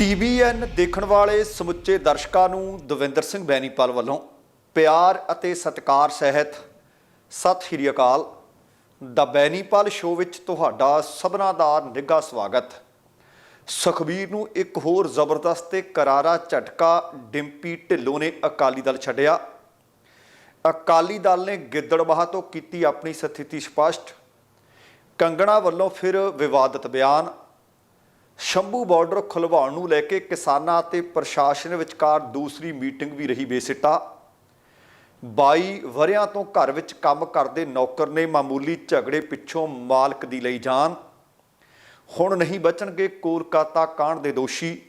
TVN ਦੇਖਣ ਵਾਲੇ ਸਮੁੱਚੇ ਦਰਸ਼ਕਾਂ ਨੂੰ ਦਵਿੰਦਰ ਸਿੰਘ ਬੈਨੀਪਾਲ ਵੱਲੋਂ ਪਿਆਰ ਅਤੇ ਸਤਿਕਾਰ ਸਹਿਤ ਸਤਿ ਸ਼੍ਰੀ ਅਕਾਲ। ਦਾ ਬੈਨੀਪਾਲ ਸ਼ੋਅ ਵਿੱਚ ਤੁਹਾਡਾ ਸਭਨਾ ਦਾ ਨਿੱਘਾ ਸਵਾਗਤ। ਸੁਖਬੀਰ ਨੂੰ ਇੱਕ ਹੋਰ ਜ਼ਬਰਦਸਤ ਤੇ ਕਰਾਰਾ ਝਟਕਾ ਡਿੰਪੀ ਢਿੱਲੋਂ ਨੇ ਅਕਾਲੀ ਦਲ ਛੱਡਿਆ। ਅਕਾਲੀ ਦਲ ਨੇ ਗਿੱਦੜਬਾਹਾ ਤੋਂ ਕੀਤੀ ਆਪਣੀ ਸਥਿਤੀ ਸਪਸ਼ਟ। ਕੰਗਣਾ ਵੱਲੋਂ ਫਿਰ ਵਿਵਾਦਤ ਬਿਆਨ। ਸ਼ੰਭੂ ਬਾਰਡਰ ਖੁਲਵਾਉਣ ਨੂੰ ਲੈ ਕੇ ਕਿਸਾਨਾਂ ਅਤੇ ਪ੍ਰਸ਼ਾਸਨ ਵਿਚਕਾਰ ਦੂਸਰੀ ਮੀਟਿੰਗ ਵੀ ਰਹੀ ਬੇਸਿੱਟਾ। 22 ਵਰਿਆਂ ਤੋਂ ਘਰ ਵਿੱਚ ਕੰਮ ਕਰਦੇ ਨੌਕਰ ਨੇ ਮਾਮੂਲੀ ਝਗੜੇ ਪਿੱਛੋਂ ਮਾਲਕ ਦੀ ਲਈ ਜਾਨ। ਹੁਣ ਨਹੀਂ ਬਚਣਗੇ ਕੋਲਕਾਤਾ ਕਾਂਡ ਦੇ ਦੋਸ਼ੀ।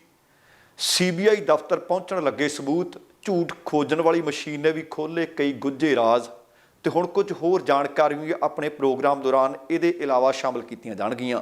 ਸੀਬੀਆਈ ਦਫ਼ਤਰ ਪਹੁੰਚਣ ਲੱਗੇ ਸਬੂਤ, ਝੂਠ ਖੋਜਣ ਵਾਲੀ ਮਸ਼ੀਨ ਨੇ ਵੀ ਖੋਲੇ ਕਈ ਗੁੱਝੇ ਰਾਜ਼। ਤੇ ਹੁਣ ਕੁਝ ਹੋਰ ਜਾਣਕਾਰੀ ਵੀ ਆਪਣੇ ਪ੍ਰੋਗਰਾਮ ਦੌਰਾਨ ਇਹਦੇ ਇਲਾਵਾ ਸ਼ਾਮਲ ਕੀਤੀਆਂ ਜਾਣਗੀਆਂ।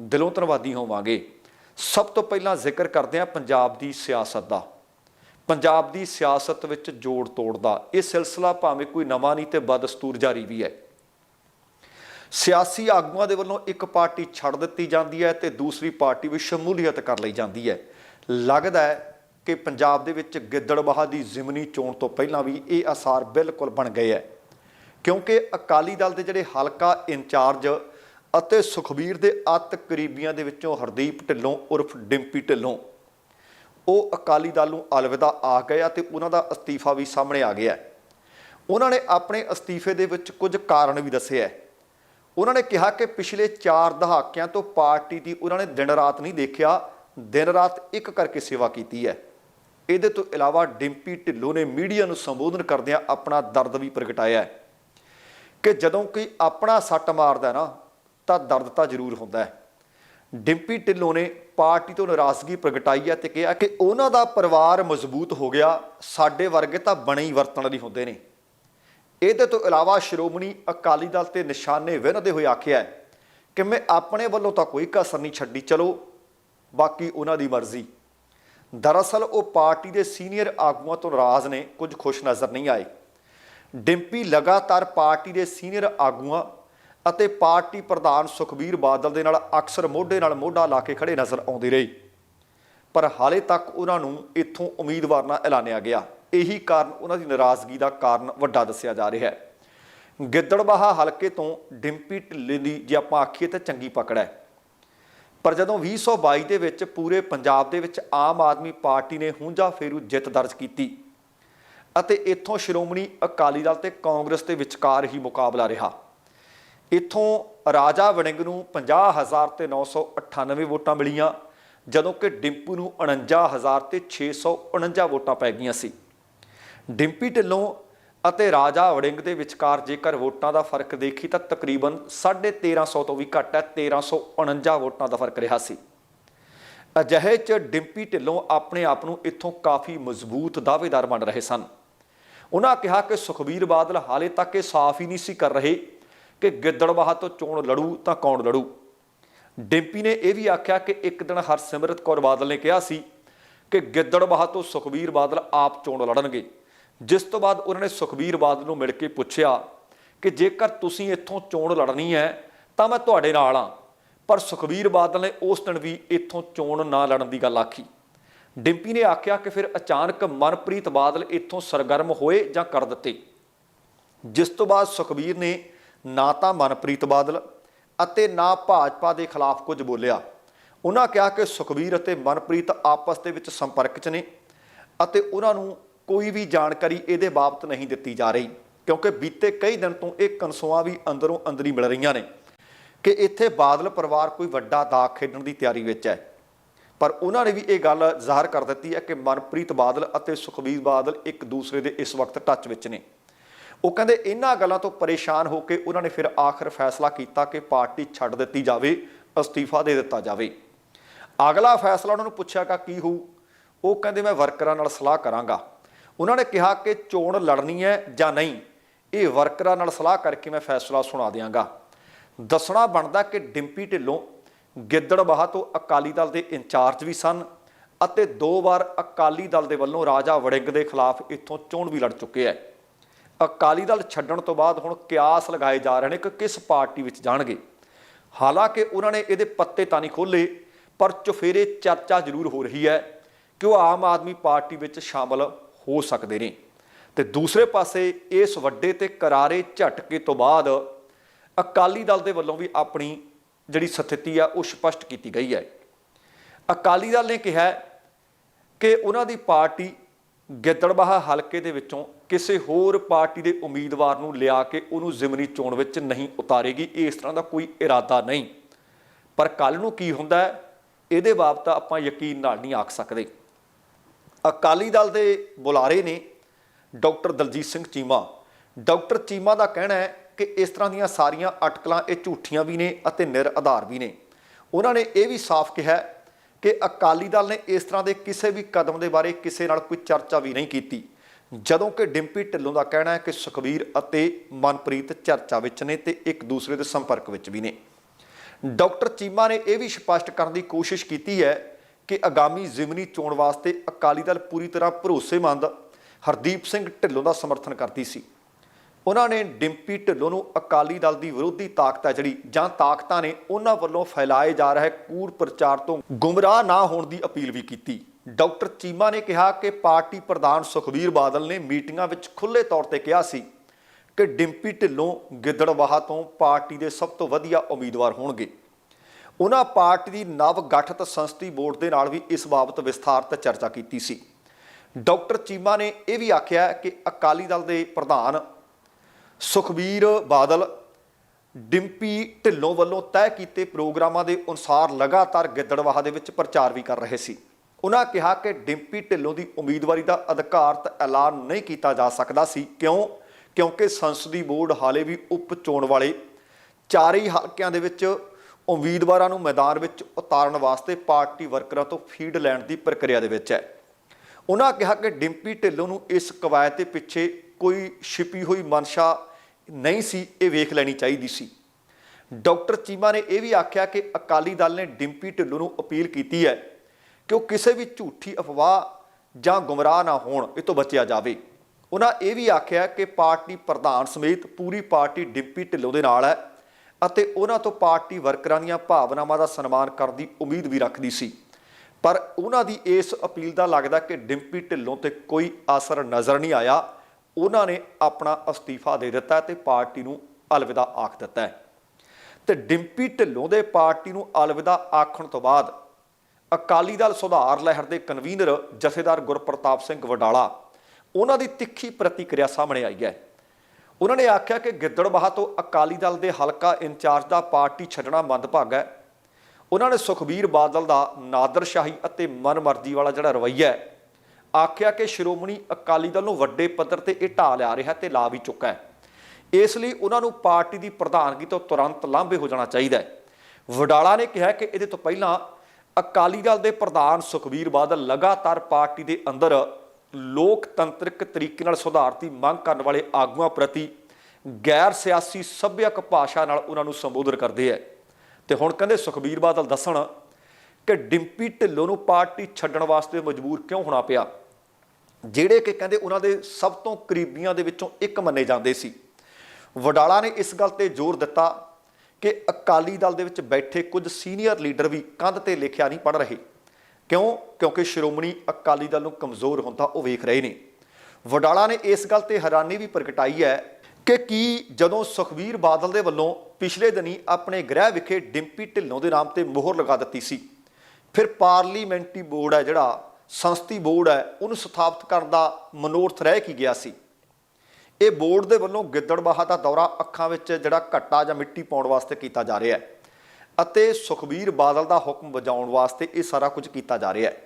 ਦਿਲੋਂ ਧੰਨਵਾਦੀ ਹੋਵਾਂਗੇ। ਸਭ ਤੋਂ ਪਹਿਲਾਂ ਜ਼ਿਕਰ ਕਰਦੇ ਹਾਂ ਪੰਜਾਬ ਦੀ ਸਿਆਸਤ ਦਾ। ਪੰਜਾਬ ਦੀ ਸਿਆਸਤ ਵਿੱਚ ਜੋੜ ਤੋੜ ਦਾ ਇਹ ਸਿਲਸਿਲਾ ਭਾਵੇਂ ਕੋਈ ਨਵਾਂ ਨਹੀਂ ਤੇ ਬਦਸਤੂਰ ਜਾਰੀ ਵੀ ਹੈ। ਸਿਆਸੀ ਆਗੂਆਂ ਦੇ ਵੱਲੋਂ ਇੱਕ ਪਾਰਟੀ ਛੱਡ ਦਿੱਤੀ ਜਾਂਦੀ ਹੈ ਤੇ ਦੂਸਰੀ ਪਾਰਟੀ ਵਿੱਚ ਸ਼ਮੂਲੀਅਤ ਕਰ ਲਈ ਜਾਂਦੀ ਹੈ। ਲੱਗਦਾ ਹੈ ਕਿ ਪੰਜਾਬ ਦੇ ਵਿੱਚ ਗਿੱਦੜਬਾਹਾ ਦੀ ਜ਼ਿਮਨੀ ਚੋਣ ਤੋਂ ਪਹਿਲਾਂ ਵੀ ਇਹ ਆਸਾਰ ਬਿਲਕੁਲ ਬਣ ਗਏ ਹੈ। ਕਿਉਂਕਿ ਅਕਾਲੀ ਦਲ ਦੇ ਜਿਹੜੇ ਹਲਕਾ ਇੰਚਾਰਜ ਅਤੇ ਸੁਖਬੀਰ ਦੇ ਅਤ ਕਰੀਬੀਆਂ ਦੇ ਵਿੱਚੋਂ ਹਰਦੀਪ ਢਿੱਲੋਂ ਉਰਫ ਡਿੰਪੀ ਢਿੱਲੋਂ। ਉਹ ਅਕਾਲੀ ਦਲ ਨੂੰ ਅਲਵਿਦਾ ਆ ਗਏ ਅਤੇ ਉਹਨਾਂ ਦਾ ਅਸਤੀਫਾ ਵੀ ਸਾਹਮਣੇ ਆ ਗਿਆ ਉਹਨਾਂ ਨੇ ਆਪਣੇ ਅਸਤੀਫੇ ਦੇ ਵਿੱਚ ਕੁਝ ਕਾਰਨ ਵੀ ਦੱਸਿਆ ਉਹਨਾਂ ਨੇ ਕਿਹਾ ਕਿ ਪਿਛਲੇ 4 ਦਹਾਕਿਆਂ ਤੋਂ ਪਾਰਟੀ ਦੀ ਉਹਨਾਂ ਨੇ ਦਿਨ ਰਾਤ ਨਹੀਂ ਦੇਖਿਆ, ਦਿਨ ਰਾਤ ਇੱਕ ਕਰਕੇ ਸੇਵਾ ਕੀਤੀ ਹੈ। ਇਹਦੇ ਤੋਂ ਇਲਾਵਾ ਡਿੰਪੀ ਢਿੱਲੋਂ ਨੇ ਮੀਡੀਆ ਨੂੰ ਸੰਬੋਧਨ ਕਰਦਿਆਂ ਆਪਣਾ ਦਰਦ ਵੀ ਪ੍ਰਗਟਾਇਆ ਹੈ ਕਿ ਜਦੋਂ ਕੋਈ ਆਪਣਾ ਸੱਟ ਮਾਰਦਾ ਨਾ ਤਾਂ ਦਰਦ ਤਾਂ ਜ਼ਰੂਰ ਹੁੰਦਾ ਹੈ। ਡਿੰਪੀ ਢਿੱਲੋਂ ਨੇ ਪਾਰਟੀ ਤੋਂ ਨਾਰਾਜ਼ਗੀ ਪ੍ਰਗਟਾਈ ਹੈ ਤੇ ਕਿਹਾ ਕਿ ਉਹਨਾਂ ਦਾ ਪਰਿਵਾਰ ਮਜ਼ਬੂਤ ਹੋ ਗਿਆ, ਸਾਡੇ ਵਰਗੇ ਤਾਂ ਬਣੇ ਹੀ ਵਰਤਣ ਵਾਲੀ ਹੁੰਦੇ ਨੇ। ਇਹਦੇ ਤੋਂ ਇਲਾਵਾ ਸ਼੍ਰੋਮਣੀ ਅਕਾਲੀ ਦਲ ਤੇ ਨਿਸ਼ਾਨੇ ਵਿੰਨ੍ਹਦੇ ਹੋਏ ਆਖਿਆ ਕਿ ਮੈਂ ਆਪਣੇ ਵੱਲੋਂ ਤਾਂ ਕੋਈ ਕਸਰ ਨਹੀਂ ਛੱਡੀ, ਚਲੋ, ਬਾਕੀ ਉਹਨਾਂ ਦੀ ਮਰਜ਼ੀ। ਦਰਅਸਲ ਉਹ ਪਾਰਟੀ ਦੇ ਸੀਨੀਅਰ ਆਗੂਆਂ ਤੋਂ ਨਾਰਾਜ਼ ਨੇ, ਕੁਝ ਖੁਸ਼ ਨਜ਼ਰ ਨਹੀਂ ਆਏ। ਡਿੰਪੀ ਲਗਾਤਾਰ ਪਾਰਟੀ ਦੇ ਸੀਨੀਅਰ ਆਗੂਆਂ ਅਤੇ ਪਾਰਟੀ ਪ੍ਰਧਾਨ ਸੁਖਬੀਰ ਬਾਦਲ ਦੇ ਨਾਲ ਅਕਸਰ ਮੋਢੇ ਨਾਲ ਮੋਢਾ ਲਾ ਕੇ ਖੜੇ ਨਜ਼ਰ ਆਉਂਦੀ ਰਹੀ। ਪਰ ਹਾਲੇ ਤੱਕ ਉਹਨਾਂ ਨੂੰ ਇੱਥੋਂ ਉਮੀਦਵਾਰ ਨਾ ਐਲਾਨਿਆ ਗਿਆ। ਇਹੀ ਕਾਰਨ ਉਹਨਾਂ ਦੀ ਨਾਰਾਜ਼ਗੀ ਦਾ ਕਾਰਨ ਵੱਡਾ ਦੱਸਿਆ ਜਾ ਰਿਹਾ ਹੈ। ਗਿੱਦੜਬਾਹਾ ਹਲਕੇ ਤੋਂ ਡਿੰਪੀ ਢਿੱਲੇ ਦੀ ਜੇ ਆਪਾਂ ਆਖੀਏ ਤਾਂ ਚੰਗੀ ਪਕੜ ਹੈ। ਪਰ ਜਦੋਂ 2022 ਦੇ ਵਿੱਚ ਪੂਰੇ ਪੰਜਾਬ ਦੇ ਵਿੱਚ ਆਮ ਆਦਮੀ ਪਾਰਟੀ ਨੇ ਹੁੰਜਾ ਫੇਰੂ ਜਿੱਤ ਦਰਜ ਕੀਤੀ ਅਤੇ ਇੱਥੋਂ ਸ਼੍ਰੋਮਣੀ ਅਕਾਲੀ ਦਲ ਤੇ ਕਾਂਗਰਸ ਦੇ ਵਿਚਕਾਰ ਹੀ ਮੁਕਾਬਲਾ ਰਿਹਾ। ਇੱਥੋਂ ਰਾਜਾ ਵੜਿੰਗ ਨੂੰ 50000 ਤੇ 998 ਵੋਟਾਂ ਮਿਲੀਆਂ, ਜਦੋਂ ਕਿ ਡਿੰਪੂ ਨੂੰ 49000 ਤੇ 649 ਵੋਟਾਂ ਪੈ ਗਈਆਂ ਸੀ। ਡਿੰਪੀ ਢਿੱਲੋਂ ਅਤੇ ਰਾਜਾ ਵੜਿੰਗ ਦੇ ਵਿਚਕਾਰ ਜੇਕਰ ਵੋਟਾਂ ਦਾ ਫ਼ਰਕ ਦੇਖੀ ਤਾਂ ਤਕਰੀਬਨ 1350 ਤੋਂ ਵੀ ਘੱਟ ਹੈ 1349 ਵੋਟਾਂ ਦਾ ਫ਼ਰਕ ਰਿਹਾ ਸੀ। ਅਜਿਹੇ ਚ ਡਿੰਪੀ ਢਿੱਲੋਂ ਆਪਣੇ ਆਪ ਨੂੰ ਇੱਥੋਂ ਕਾਫੀ ਮਜ਼ਬੂਤ ਦਾਅਵੇਦਾਰ ਬਣ ਰਹੇ ਸਨ। ਉਹਨਾਂ ਕਿਹਾ ਕਿ ਸੁਖਬੀਰ ਬਾਦਲ ਹਾਲੇ ਤੱਕ ਇਹ ਸਾਫ਼ ਹੀ ਨਹੀਂ ਸੀ ਕਰ ਰਹੇ ਕਿ ਗਿੱਦੜਬਾਹਾ ਤੋਂ ਚੋਣ ਲੜੂ ਤਾਂ ਕੌਣ ਲੜੂ? ਡਿੰਪੀ ਨੇ ਇਹ ਵੀ ਆਖਿਆ ਕਿ ਇੱਕ ਦਿਨ ਹਰਸਿਮਰਤ ਕੌਰ ਬਾਦਲ ਨੇ ਕਿਹਾ ਸੀ ਕਿ ਗਿੱਦੜਬਾਹਾ ਤੋਂ ਸੁਖਬੀਰ ਬਾਦਲ ਆਪ ਚੋਣ ਲੜਨਗੇ। ਜਿਸ ਤੋਂ ਬਾਅਦ ਉਹਨਾਂ ਨੇ ਸੁਖਬੀਰ ਬਾਦਲ ਨੂੰ ਮਿਲ ਕੇ ਪੁੱਛਿਆ ਕਿ ਜੇਕਰ ਤੁਸੀਂ ਇੱਥੋਂ ਚੋਣ ਲੜਨੀ ਹੈ ਤਾਂ ਮੈਂ ਤੁਹਾਡੇ ਨਾਲ ਆ ਪਰ ਸੁਖਬੀਰ ਬਾਦਲ ਨੇ ਉਸ ਦਿਨ ਵੀ ਇੱਥੋਂ ਚੋਣ ਨਾ ਲੜਨ ਦੀ ਗੱਲ ਆਖੀ। ਡਿੰਪੀ ਨੇ ਆਖਿਆ ਕਿ ਫਿਰ ਅਚਾਨਕ ਮਨਪ੍ਰੀਤ ਬਾਦਲ ਇੱਥੋਂ ਸਰਗਰਮ ਹੋਏ ਜਾਂ ਕਰ ਦਿੱਤੇ। ਜਿਸ ਤੋਂ ਬਾਅਦ ਸੁਖਬੀਰ ਨੇ ਨਾ ਤਾਂ ਮਨਪ੍ਰੀਤ ਬਾਦਲ ਅਤੇ ਨਾ ਭਾਜਪਾ ਦੇ ਖਿਲਾਫ ਕੁਝ ਬੋਲਿਆ। ਉਹਨਾਂ ਕਿਹਾ ਕਿ ਸੁਖਬੀਰ ਅਤੇ ਮਨਪ੍ਰੀਤ ਆਪਸ ਦੇ ਵਿੱਚ ਸੰਪਰਕ 'ਚ ਨੇ ਅਤੇ ਉਹਨਾਂ ਨੂੰ ਕੋਈ ਵੀ ਜਾਣਕਾਰੀ ਇਹਦੇ ਬਾਬਤ ਨਹੀਂ ਦਿੱਤੀ ਜਾ ਰਹੀ, ਕਿਉਂਕਿ ਬੀਤੇ ਕਈ ਦਿਨ ਤੋਂ ਇਹ ਕਨਸੋਆਂ ਵੀ ਅੰਦਰੋਂ ਅੰਦਰੀ ਮਿਲ ਰਹੀਆਂ ਨੇ ਕਿ ਇੱਥੇ ਬਾਦਲ ਪਰਿਵਾਰ ਕੋਈ ਵੱਡਾ ਦਾਅ ਖੇਡਣ ਦੀ ਤਿਆਰੀ ਵਿੱਚ ਹੈ। ਪਰ ਉਹਨਾਂ ਨੇ ਵੀ ਇਹ ਗੱਲ ਜ਼ਾਹਰ ਕਰ ਦਿੱਤੀ ਹੈ ਕਿ ਮਨਪ੍ਰੀਤ ਬਾਦਲ ਅਤੇ ਸੁਖਬੀਰ ਬਾਦਲ ਇੱਕ ਦੂਸਰੇ ਦੇ ਇਸ ਵਕਤ ਟੱਚ ਵਿੱਚ ਨੇ। ਉਹ ਕਹਿੰਦੇ ਇਹਨਾਂ ਗੱਲਾਂ ਤੋਂ ਪਰੇਸ਼ਾਨ ਹੋ ਕੇ ਉਹਨਾਂ ਨੇ ਫਿਰ ਆਖਰ ਫੈਸਲਾ ਕੀਤਾ ਕਿ ਪਾਰਟੀ ਛੱਡ ਦਿੱਤੀ ਜਾਵੇ, ਅਸਤੀਫਾ ਦੇ ਦਿੱਤਾ ਜਾਵੇ। ਅਗਲਾ ਫੈਸਲਾ ਉਹਨਾਂ ਨੂੰ ਪੁੱਛਿਆ ਕਿ ਕੀ ਹੋਊ? ਉਹ ਕਹਿੰਦੇ ਮੈਂ ਵਰਕਰਾਂ ਨਾਲ ਸਲਾਹ ਕਰਾਂਗਾ। ਉਹਨਾਂ ਨੇ ਕਿਹਾ ਕਿ ਚੋਣ ਲੜਨੀ ਹੈ ਜਾਂ ਨਹੀਂ, ਇਹ ਵਰਕਰਾਂ ਨਾਲ ਸਲਾਹ ਕਰਕੇ ਮੈਂ ਫੈਸਲਾ ਸੁਣਾ ਦਿਆਂਗਾ। ਦੱਸਣਾ ਬਣਦਾ ਕਿ ਡਿੰਪੀ ਢਿੱਲੋਂ ਗਿੱਦੜਬਾਹਾ ਤੋਂ ਅਕਾਲੀ ਦਲ ਦੇ ਇੰਚਾਰਜ ਵੀ ਸਨ ਅਤੇ ਦੋ ਵਾਰ ਅਕਾਲੀ ਦਲ ਦੇ ਵੱਲੋਂ ਰਾਜਾ ਵੜਿੰਗ ਦੇ ਖਿਲਾਫ ਇੱਥੋਂ ਚੋਣ ਵੀ ਲੜ ਚੁੱਕੇ ਹੈ। ਅਕਾਲੀ ਦਲ ਛੱਡਣ ਤੋਂ ਬਾਅਦ ਹੁਣ ਕਿਆਸ ਲਗਾਏ ਜਾ ਰਹੇ ਨੇ ਕਿ ਕਿਸ ਪਾਰਟੀ ਵਿੱਚ ਜਾਣਗੇ। ਹਾਲਾਂਕਿ ਉਹਨਾਂ ਨੇ ਇਹਦੇ ਪੱਤੇ ਤਾਂ ਨਹੀਂ ਖੋਲੇ ਪਰ ਚੁਫੇਰੇ ਚਰਚਾ ਜ਼ਰੂਰ ਹੋ ਰਹੀ ਹੈ ਕਿ ਉਹ ਆਮ ਆਦਮੀ ਪਾਰਟੀ ਵਿੱਚ ਸ਼ਾਮਲ ਹੋ ਸਕਦੇ ਨੇ। ਤੇ ਦੂਸਰੇ ਪਾਸੇ ਇਸ ਵੱਡੇ ਤੇ ਕਰਾਰੇ ਝਟਕੇ ਤੋਂ ਬਾਅਦ ਅਕਾਲੀ ਦਲ ਦੇ ਵੱਲੋਂ ਵੀ ਆਪਣੀ ਜਿਹੜੀ ਸਥਿਤੀ ਆ, ਉਹ ਸਪਸ਼ਟ ਕੀਤੀ ਗਈ ਹੈ। ਅਕਾਲੀ ਦਲ ਨੇ ਕਿਹਾ ਕਿ ਉਹਨਾਂ ਦੀ ਪਾਰਟੀ ਗਿੱਦੜਬਾਹਾ ਹਲਕੇ ਦੇ ਵਿੱਚੋਂ ਕਿਸੇ ਹੋਰ ਪਾਰਟੀ ਦੇ ਉਮੀਦਵਾਰ ਨੂੰ ਲਿਆ ਕੇ ਉਹਨੂੰ ਜ਼ਿਮਨੀ ਚੋਣ ਵਿੱਚ ਨਹੀਂ ਉਤਾਰੇਗੀ ਇਸ ਤਰ੍ਹਾਂ ਦਾ ਕੋਈ ਇਰਾਦਾ ਨਹੀਂ। ਪਰ ਕੱਲ ਨੂੰ ਕੀ ਹੁੰਦਾ ਹੈ, ਇਹਦੇ ਬਾਬਤ ਆਪਾਂ ਯਕੀਨ ਨਾਲ ਨਹੀਂ ਆਖ ਸਕਦੇ। ਅਕਾਲੀ ਦਲ ਦੇ ਬੁਲਾਰੇ ਨੇ ਡਾਕਟਰ ਦਲਜੀਤ ਸਿੰਘ ਚੀਮਾ, ਡਾਕਟਰ ਚੀਮਾ ਦਾ ਕਹਿਣਾ ਹੈ ਕਿ ਇਸ ਤਰ੍ਹਾਂ ਦੀਆਂ ਸਾਰੀਆਂ ਅਟਕਲਾਂ, ਇਹ ਝੂਠੀਆਂ ਵੀ ਨੇ ਅਤੇ ਨਿਰ ਆਧਾਰ ਵੀ ਨੇ। ਉਹਨਾਂ ਨੇ ਇਹ ਵੀ ਸਾਫ਼ ਕਿਹਾ ਕਿ ਅਕਾਲੀ ਦਲ ਨੇ ਇਸ ਤਰ੍ਹਾਂ ਦੇ ਕਿਸੇ ਵੀ ਕਦਮ ਦੇ ਬਾਰੇ ਕਿਸੇ ਨਾਲ ਕੋਈ ਚਰਚਾ ਵੀ ਨਹੀਂ ਕੀਤੀ। ਜਦੋਂ ਕਿ ਡਿੰਪੀ ਢਿੱਲੋਂ ਦਾ ਕਹਿਣਾ ਹੈ ਕਿ ਸੁਖਬੀਰ ਅਤੇ ਮਨਪ੍ਰੀਤ ਚਰਚਾ ਵਿੱਚ ਨੇ ਤੇ ਇੱਕ ਦੂਸਰੇ ਦੇ ਸੰਪਰਕ ਵਿੱਚ ਵੀ ਨੇ। ਡਾਕਟਰ ਚੀਮਾ ਨੇ ਇਹ ਵੀ ਸਪਸ਼ਟ ਕਰਨ ਦੀ ਕੋਸ਼ਿਸ਼ ਕੀਤੀ ਹੈ ਕਿ ਆਗਾਮੀ ਜ਼ਿਮਨੀ ਚੋਣ ਵਾਸਤੇ ਅਕਾਲੀ ਦਲ ਪੂਰੀ ਤਰ੍ਹਾਂ ਭਰੋਸੇਮੰਦ ਹਰਦੀਪ ਸਿੰਘ ਢਿੱਲੋਂ ਦਾ ਸਮਰਥਨ ਕਰਦੀ ਸੀ। ਉਹਨਾਂ ਨੇ ਡਿੰਪੀ ਢਿੱਲੋਂ ਨੂੰ ਅਕਾਲੀ ਦਲ ਦੀ ਵਿਰੋਧੀ ਤਾਕਤ ਹੈ ਜਿਹੜੀ, ਜਾਂ ਤਾਕਤਾਂ ਨੇ ਉਹਨਾਂ ਵੱਲੋਂ ਫੈਲਾਏ ਜਾ ਰਹੇ ਕੂੜ ਪ੍ਰਚਾਰ ਤੋਂ ਗੁੰਮਰਾਹ ਨਾ ਹੋਣ ਦੀ ਅਪੀਲ ਵੀ ਕੀਤੀ। ਡਾਕਟਰ ਚੀਮਾ ਨੇ ਕਿਹਾ ਕਿ ਪਾਰਟੀ ਪ੍ਰਧਾਨ ਸੁਖਬੀਰ ਬਾਦਲ ਨੇ ਮੀਟਿੰਗਾਂ ਵਿੱਚ ਖੁੱਲ੍ਹੇ ਤੌਰ ਤੇ ਕਿਹਾ ਸੀ ਕਿ ਡਿੰਪੀ ਢਿੱਲੋਂ ਗਿੱਦੜਬਾਹਾ ਤੋਂ ਪਾਰਟੀ ਦੇ ਸਭ ਤੋਂ ਵਧੀਆ ਉਮੀਦਵਾਰ ਹੋਣਗੇ। ਉਹਨਾਂ ਪਾਰਟੀ ਦੀ ਨਵ ਗਠਿਤ ਸੰਸਦੀ ਬੋਰਡ ਦੇ ਨਾਲ ਵੀ ਇਸ ਬਾਬਤ ਵਿਸਥਾਰਤ ਚਰਚਾ ਕੀਤੀ ਸੀ। ਡਾਕਟਰ ਚੀਮਾ ਨੇ ਇਹ ਵੀ ਆਖਿਆ ਕਿ ਅਕਾਲੀ ਦਲ ਦੇ ਪ੍ਰਧਾਨ ਸੁਖਬੀਰ ਬਾਦਲ ਡਿੰਪੀ ਢਿੱਲੋਂ ਵੱਲੋਂ ਤੈਅ ਕੀਤੇ ਪ੍ਰੋਗਰਾਮਾਂ ਦੇ ਅਨੁਸਾਰ ਲਗਾਤਾਰ ਗਿੱਦੜਵਾਹਾ ਦੇ ਵਿੱਚ ਪ੍ਰਚਾਰ ਵੀ ਕਰ ਰਹੇ ਸੀ। ਉਹਨਾਂ ਕਿਹਾ ਕਿ ਡਿੰਪੀ ਢਿੱਲੋਂ ਦੀ ਉਮੀਦਵਾਰੀ ਦਾ ਅਧਿਕਾਰਤ ਐਲਾਨ ਨਹੀਂ ਕੀਤਾ ਜਾ ਸਕਦਾ ਸੀ। ਕਿਉਂ? ਕਿਉਂਕਿ ਸੰਸਦੀ ਬੋਰਡ ਹਾਲੇ ਵੀ ਉਪ ਚੋਣ ਵਾਲੇ ਚਾਰੇ ਹੀ ਹਲਕਿਆਂ ਦੇ ਵਿੱਚ ਉਮੀਦਵਾਰਾਂ ਨੂੰ ਮੈਦਾਨ ਵਿੱਚ ਉਤਾਰਨ ਵਾਸਤੇ ਪਾਰਟੀ ਵਰਕਰਾਂ ਤੋਂ ਫੀਡ ਲੈਣ ਦੀ ਪ੍ਰਕਿਰਿਆ ਦੇ ਵਿੱਚ ਹੈ। ਉਹਨਾਂ ਕਿਹਾ ਕਿ ਡਿੰਪੀ ਢਿੱਲੋਂ ਨੂੰ ਇਸ ਕਵਾਇਤ ਦੇ ਪਿੱਛੇ ਕੋਈ ਛਿਪੀ ਹੋਈ ਮਨਸ਼ਾ ਨਹੀਂ ਸੀ, ਇਹ ਵੇਖ ਲੈਣੀ ਚਾਹੀਦੀ ਸੀ। ਡਾਕਟਰ ਚੀਮਾ ਨੇ ਇਹ ਵੀ ਆਖਿਆ ਕਿ ਅਕਾਲੀ ਦਲ ਨੇ ਡਿੰਪੀ ਢਿੱਲੋਂ ਨੂੰ ਅਪੀਲ ਕੀਤੀ ਹੈ ਕਿ ਉਹ ਕਿਸੇ ਵੀ ਝੂਠੀ ਅਫਵਾਹ ਜਾਂ ਗੁੰਮਰਾਹ ਨਾ ਹੋਣ, ਇਹ ਤੋਂ ਬਚਿਆ ਜਾਵੇ। ਉਹਨਾਂ ਇਹ ਵੀ ਆਖਿਆ ਕਿ ਪਾਰਟੀ ਪ੍ਰਧਾਨ ਸਮੇਤ ਪੂਰੀ ਪਾਰਟੀ ਡਿੰਪੀ ਢਿੱਲੋਂ ਦੇ ਨਾਲ ਹੈ ਅਤੇ ਉਹਨਾਂ ਤੋਂ ਪਾਰਟੀ ਵਰਕਰਾਂ ਦੀਆਂ ਭਾਵਨਾਵਾਂ ਦਾ ਸਨਮਾਨ ਕਰਨ ਦੀ ਉਮੀਦ ਵੀ ਰੱਖਦੀ ਸੀ। ਪਰ ਉਹਨਾਂ ਦੀ ਇਸ ਅਪੀਲ ਦਾ ਲੱਗਦਾ ਕਿ ਡਿੰਪੀ ਢਿੱਲੋਂ ਤੇ ਕੋਈ ਅਸਰ ਨਜ਼ਰ ਨਹੀਂ ਆਇਆ। ਉਹਨਾਂ ਨੇ ਆਪਣਾ ਅਸਤੀਫਾ ਦੇ ਦਿੱਤਾ ਤੇ ਪਾਰਟੀ ਨੂੰ ਅਲਵਿਦਾ ਆਖ ਦਿੱਤਾ ਹੈ। ਤੇ ਡਿੰਪੀ ਢਿੱਲੋਂ ਦੇ ਪਾਰਟੀ ਨੂੰ ਅਲਵਿਦਾ ਆਖਣ ਤੋਂ ਬਾਅਦ ਅਕਾਲੀ ਦਲ ਸੁਧਾਰ ਲਹਿਰ ਦੇ ਕਨਵੀਨਰ ਜਥੇਦਾਰ ਗੁਰਪ੍ਰਤਾਪ ਸਿੰਘ ਵਡਾਲਾ ਉਹਨਾਂ ਦੀ ਤਿੱਖੀ ਪ੍ਰਤੀਕਿਰਿਆ ਸਾਹਮਣੇ ਆਈ ਹੈ। ਉਹਨਾਂ ਨੇ ਆਖਿਆ ਕਿ ਗਿੱਦੜਬਾਹਾ ਤੋਂ ਅਕਾਲੀ ਦਲ ਦੇ ਹਲਕਾ ਇੰਚਾਰਜ ਦਾ ਪਾਰਟੀ ਛੱਡਣਾ ਮੰਦਭਾਗਾ ਹੈ। ਉਹਨਾਂ ਨੇ ਸੁਖਬੀਰ ਬਾਦਲ ਦਾ ਨਾਦਰਸ਼ਾਹੀ ਅਤੇ ਮਨਮਰਜ਼ੀ ਵਾਲਾ ਜਿਹੜਾ ਰਵੱਈਆ ਹੈ ਆਖਿਆ ਕਿ ਸ਼੍ਰੋਮਣੀ ਅਕਾਲੀ ਦਲ ਨੂੰ ਵੱਡੇ ਪੱਧਰ ਤੇ ਇਹ ਢਾਹ ਲਿਆ ਰਿਹਾ ਤੇ ਲਾ ਵੀ ਚੁੱਕਾ ਹੈ। ਇਸ ਲਈ ਉਹਨਾਂ ਨੂੰ ਪਾਰਟੀ ਦੀ ਪ੍ਰਧਾਨਗੀ ਤੋਂ ਤੁਰੰਤ ਲਾਂਭੇ ਹੋ ਜਾਣਾ ਚਾਹੀਦਾ ਹੈ। ਵਡਾਲਾ ਨੇ ਕਿਹਾ ਕਿ ਇਹਦੇ ਤੋਂ ਪਹਿਲਾਂ ਅਕਾਲੀ ਦਲ ਦੇ ਪ੍ਰਧਾਨ ਸੁਖਬੀਰ ਬਾਦਲ ਲਗਾਤਾਰ ਪਾਰਟੀ ਦੇ ਅੰਦਰ ਲੋਕਤੰਤਰਿਕ ਤਰੀਕੇ ਨਾਲ ਸੁਧਾਰ ਦੀ ਮੰਗ ਕਰਨ ਵਾਲੇ ਆਗੂਆਂ ਪ੍ਰਤੀ ਗੈਰ ਸਿਆਸੀ ਸੱਭਿਅਕ ਭਾਸ਼ਾ ਨਾਲ ਉਹਨਾਂ ਨੂੰ ਸੰਬੋਧਨ ਕਰਦੇ ਹੈ। ਤੇ ਹੁਣ ਕਹਿੰਦੇ ਸੁਖਬੀਰ ਬਾਦਲ ਦੱਸਣ ਕਿ ਡਿੰਪੀ ਢਿੱਲੋਂ ਨੂੰ ਪਾਰਟੀ ਛੱਡਣ ਵਾਸਤੇ ਮਜਬੂਰ ਕਿਉਂ ਹੋਣਾ ਪਿਆ? ਜਿਹੜੇ ਕਿ ਕਹਿੰਦੇ ਉਹਨਾਂ ਦੇ ਸਭ ਤੋਂ ਕਰੀਬੀਆਂ ਦੇ ਵਿੱਚੋਂ ਇੱਕ ਮੰਨੇ ਜਾਂਦੇ ਸੀ। ਵਡਾਲਾ ਨੇ ਇਸ ਗੱਲ ਤੇ ਜ਼ੋਰ ਦਿੱਤਾ ਕਿ ਅਕਾਲੀ ਦਲ ਦੇ ਵਿੱਚ ਬੈਠੇ ਕੁਝ ਸੀਨੀਅਰ ਲੀਡਰ ਵੀ ਕੰਧ ਤੇ ਲਿਖਿਆ ਨਹੀਂ ਪੜ ਰਹੇ। ਕਿਉਂ? ਕਿਉਂਕਿ ਸ਼੍ਰੋਮਣੀ ਅਕਾਲੀ ਦਲ ਨੂੰ ਕਮਜ਼ੋਰ ਹੁੰਦਾ ਉਹ ਵੇਖ ਰਹੇ ਨੇ। ਵਡਾਲਾ ਨੇ ਇਸ ਗੱਲ ਤੇ ਹੈਰਾਨੀ ਵੀ ਪ੍ਰਗਟਾਈ ਹੈ ਕਿ ਕੀ ਜਦੋਂ ਸੁਖਬੀਰ ਬਾਦਲ ਦੇ ਵੱਲੋਂ ਪਿਛਲੇ ਦਿਨੀ ਆਪਣੇ ਗ੍ਰਹਿ ਵਿਖੇ ਡਿੰਪੀ ਢਿੱਲੋਂ ਦੇ ਨਾਮ ਤੇ ਮੋਹਰ ਲਗਾ ਦਿੱਤੀ ਸੀ, ਫਿਰ ਪਾਰਲੀਮੈਂਟਰੀ ਬੋਰਡ ਹੈ ਜਿਹੜਾ ਸੰਸਦੀ ਬੋਰਡ ਹੈ, ਉਹਨੂੰ ਸਥਾਪਿਤ ਕਰਨ ਦਾ ਮਨੋਰਥ ਰਹਿ ਕੀ ਗਿਆ ਸੀ। ਇਹ ਬੋਰਡ ਦੇ ਵੱਲੋਂ ਗਿੱਦੜਬਾਹਾ ਦਾ ਦੌਰਾ ਅੱਖਾਂ ਵਿੱਚ ਜਿਹੜਾ ਘੱਟਾ ਜਾਂ ਮਿੱਟੀ ਪਾਉਣ ਵਾਸਤੇ ਕੀਤਾ ਜਾ ਰਿਹਾ ਹੈ ਅਤੇ ਸੁਖਬੀਰ ਬਾਦਲ ਦਾ ਹੁਕਮ ਵਜਾਉਣ ਵਾਸਤੇ ਇਹ ਸਾਰਾ ਕੁਝ ਕੀਤਾ ਜਾ ਰਿਹਾ ਹੈ।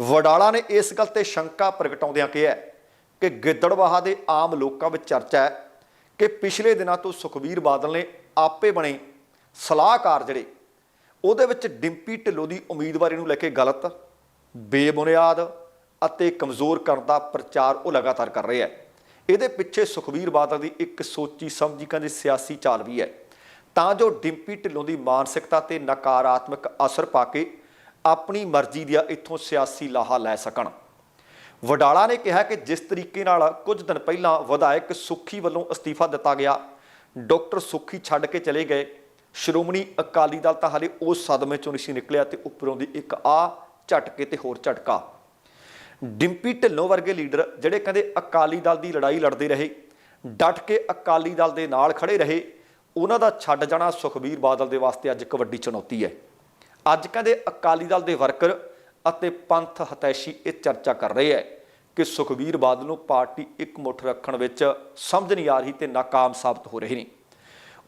ਵਡਾਲਾ ਨੇ ਇਸ ਗੱਲ ਤੇ ਸ਼ੰਕਾ ਪ੍ਰਗਟਾਉਂਦਿਆਂ ਕਿਹਾ ਕਿ ਗਿੱਦੜਬਾਹਾ ਦੇ ਆਮ ਲੋਕਾਂ ਵਿੱਚ ਚਰਚਾ ਹੈ ਕਿ ਪਿਛਲੇ ਦਿਨਾਂ ਤੋਂ ਸੁਖਬੀਰ ਬਾਦਲ ਨੇ ਆਪੇ ਬਣੇ ਸਲਾਹਕਾਰ ਜਿਹੜੇ, ਉਹਦੇ ਵਿੱਚ ਡਿੰਪੀ ਢਿੱਲੋਂ ਦੀ ਉਮੀਦਵਾਰੀ ਨੂੰ ਲੈ ਕੇ ਗਲਤ ਬੇਬੁਨਿਆਦ ਅਤੇ ਕਮਜ਼ੋਰ ਕਰਨ ਦਾ ਪ੍ਰਚਾਰ ਉਹ ਲਗਾਤਾਰ ਕਰ ਰਿਹਾ ਹੈ। ਇਹਦੇ ਪਿੱਛੇ ਸੁਖਬੀਰ ਬਾਦਲ ਦੀ ਇੱਕ ਸੋਚੀ ਸਮਝੀ ਕਹਿੰਦੇ ਸਿਆਸੀ ਚਾਲ ਵੀ ਹੈ। ਤਾਂ ਜੋ ਡਿੰਪੀ ਢਿੱਲੋਂ ਦੀ ਮਾਨਸਿਕਤਾ ਤੇ ਨਕਾਰਾਤਮਕ ਅਸਰ ਪਾ ਕੇ ਆਪਣੀ ਮਰਜ਼ੀ ਦੀਆਂ ਇੱਥੋਂ ਸਿਆਸੀ ਲਾਹਾ ਲੈ ਸਕਣ। ਵਡਾਲਾ ਨੇ ਕਿਹਾ ਕਿ ਜਿਸ ਤਰੀਕੇ ਨਾਲ ਕੁਝ ਦਿਨ ਪਹਿਲਾਂ ਵਿਧਾਇਕ ਸੁੱਖੀ ਵੱਲੋਂ ਅਸਤੀਫਾ ਦਿੱਤਾ ਗਿਆ, ਡਾਕਟਰ ਸੁੱਖੀ ਛੱਡ ਕੇ ਚਲੇ ਗਏ। ਸ਼੍ਰੋਮਣੀ ਅਕਾਲੀ ਦਲ ਤਾਂ ਹਾਲੇ ਉਸ ਸਦਮੇ ਚੋਂ ਨਹੀਂ ਸੀ ਨਿਕਲਿਆ ਤੇ ਉੱਪਰੋਂ ਦੀ ਇੱਕ ਆ ਝਟਕੇ ਤੇ ਹੋਰ ਝਟਕਾ। ਡਿੰਪੀ ਢਿੱਲੋਂ ਵਰਗੇ ਲੀਡਰ ਜਿਹੜੇ ਕਹਿੰਦੇ ਅਕਾਲੀ ਦਲ ਦੀ ਲੜਾਈ ਲੜਦੇ ਰਹੇ, ਡਟ ਕੇ ਅਕਾਲੀ ਦਲ ਦੇ ਨਾਲ ਖੜੇ ਰਹੇ, ਉਹਨਾਂ ਦਾ ਛੱਡ ਜਾਣਾ ਸੁਖਬੀਰ ਬਾਦਲ ਦੇ ਵਾਸਤੇ ਅੱਜ ਇੱਕ ਵੱਡੀ ਚੁਣੌਤੀ ਹੈ। ਅੱਜ ਕਹਿੰਦੇ ਅਕਾਲੀ ਦਲ ਦੇ ਵਰਕਰ ਅਤੇ ਪੰਥ ਹਤੈਸ਼ੀ ਇਹ ਚਰਚਾ ਕਰ ਰਹੇ ਹੈ ਕਿ ਸੁਖਬੀਰ ਬਾਦਲ ਨੂੰ ਪਾਰਟੀ ਇੱਕ ਮੁੱਠ ਰੱਖਣ ਵਿੱਚ ਸਮਝ ਨਹੀਂ ਆ ਰਹੀ ਤੇ ਨਾਕਾਮ ਸਾਬਤ ਹੋ ਰਹੇ ਨੇ।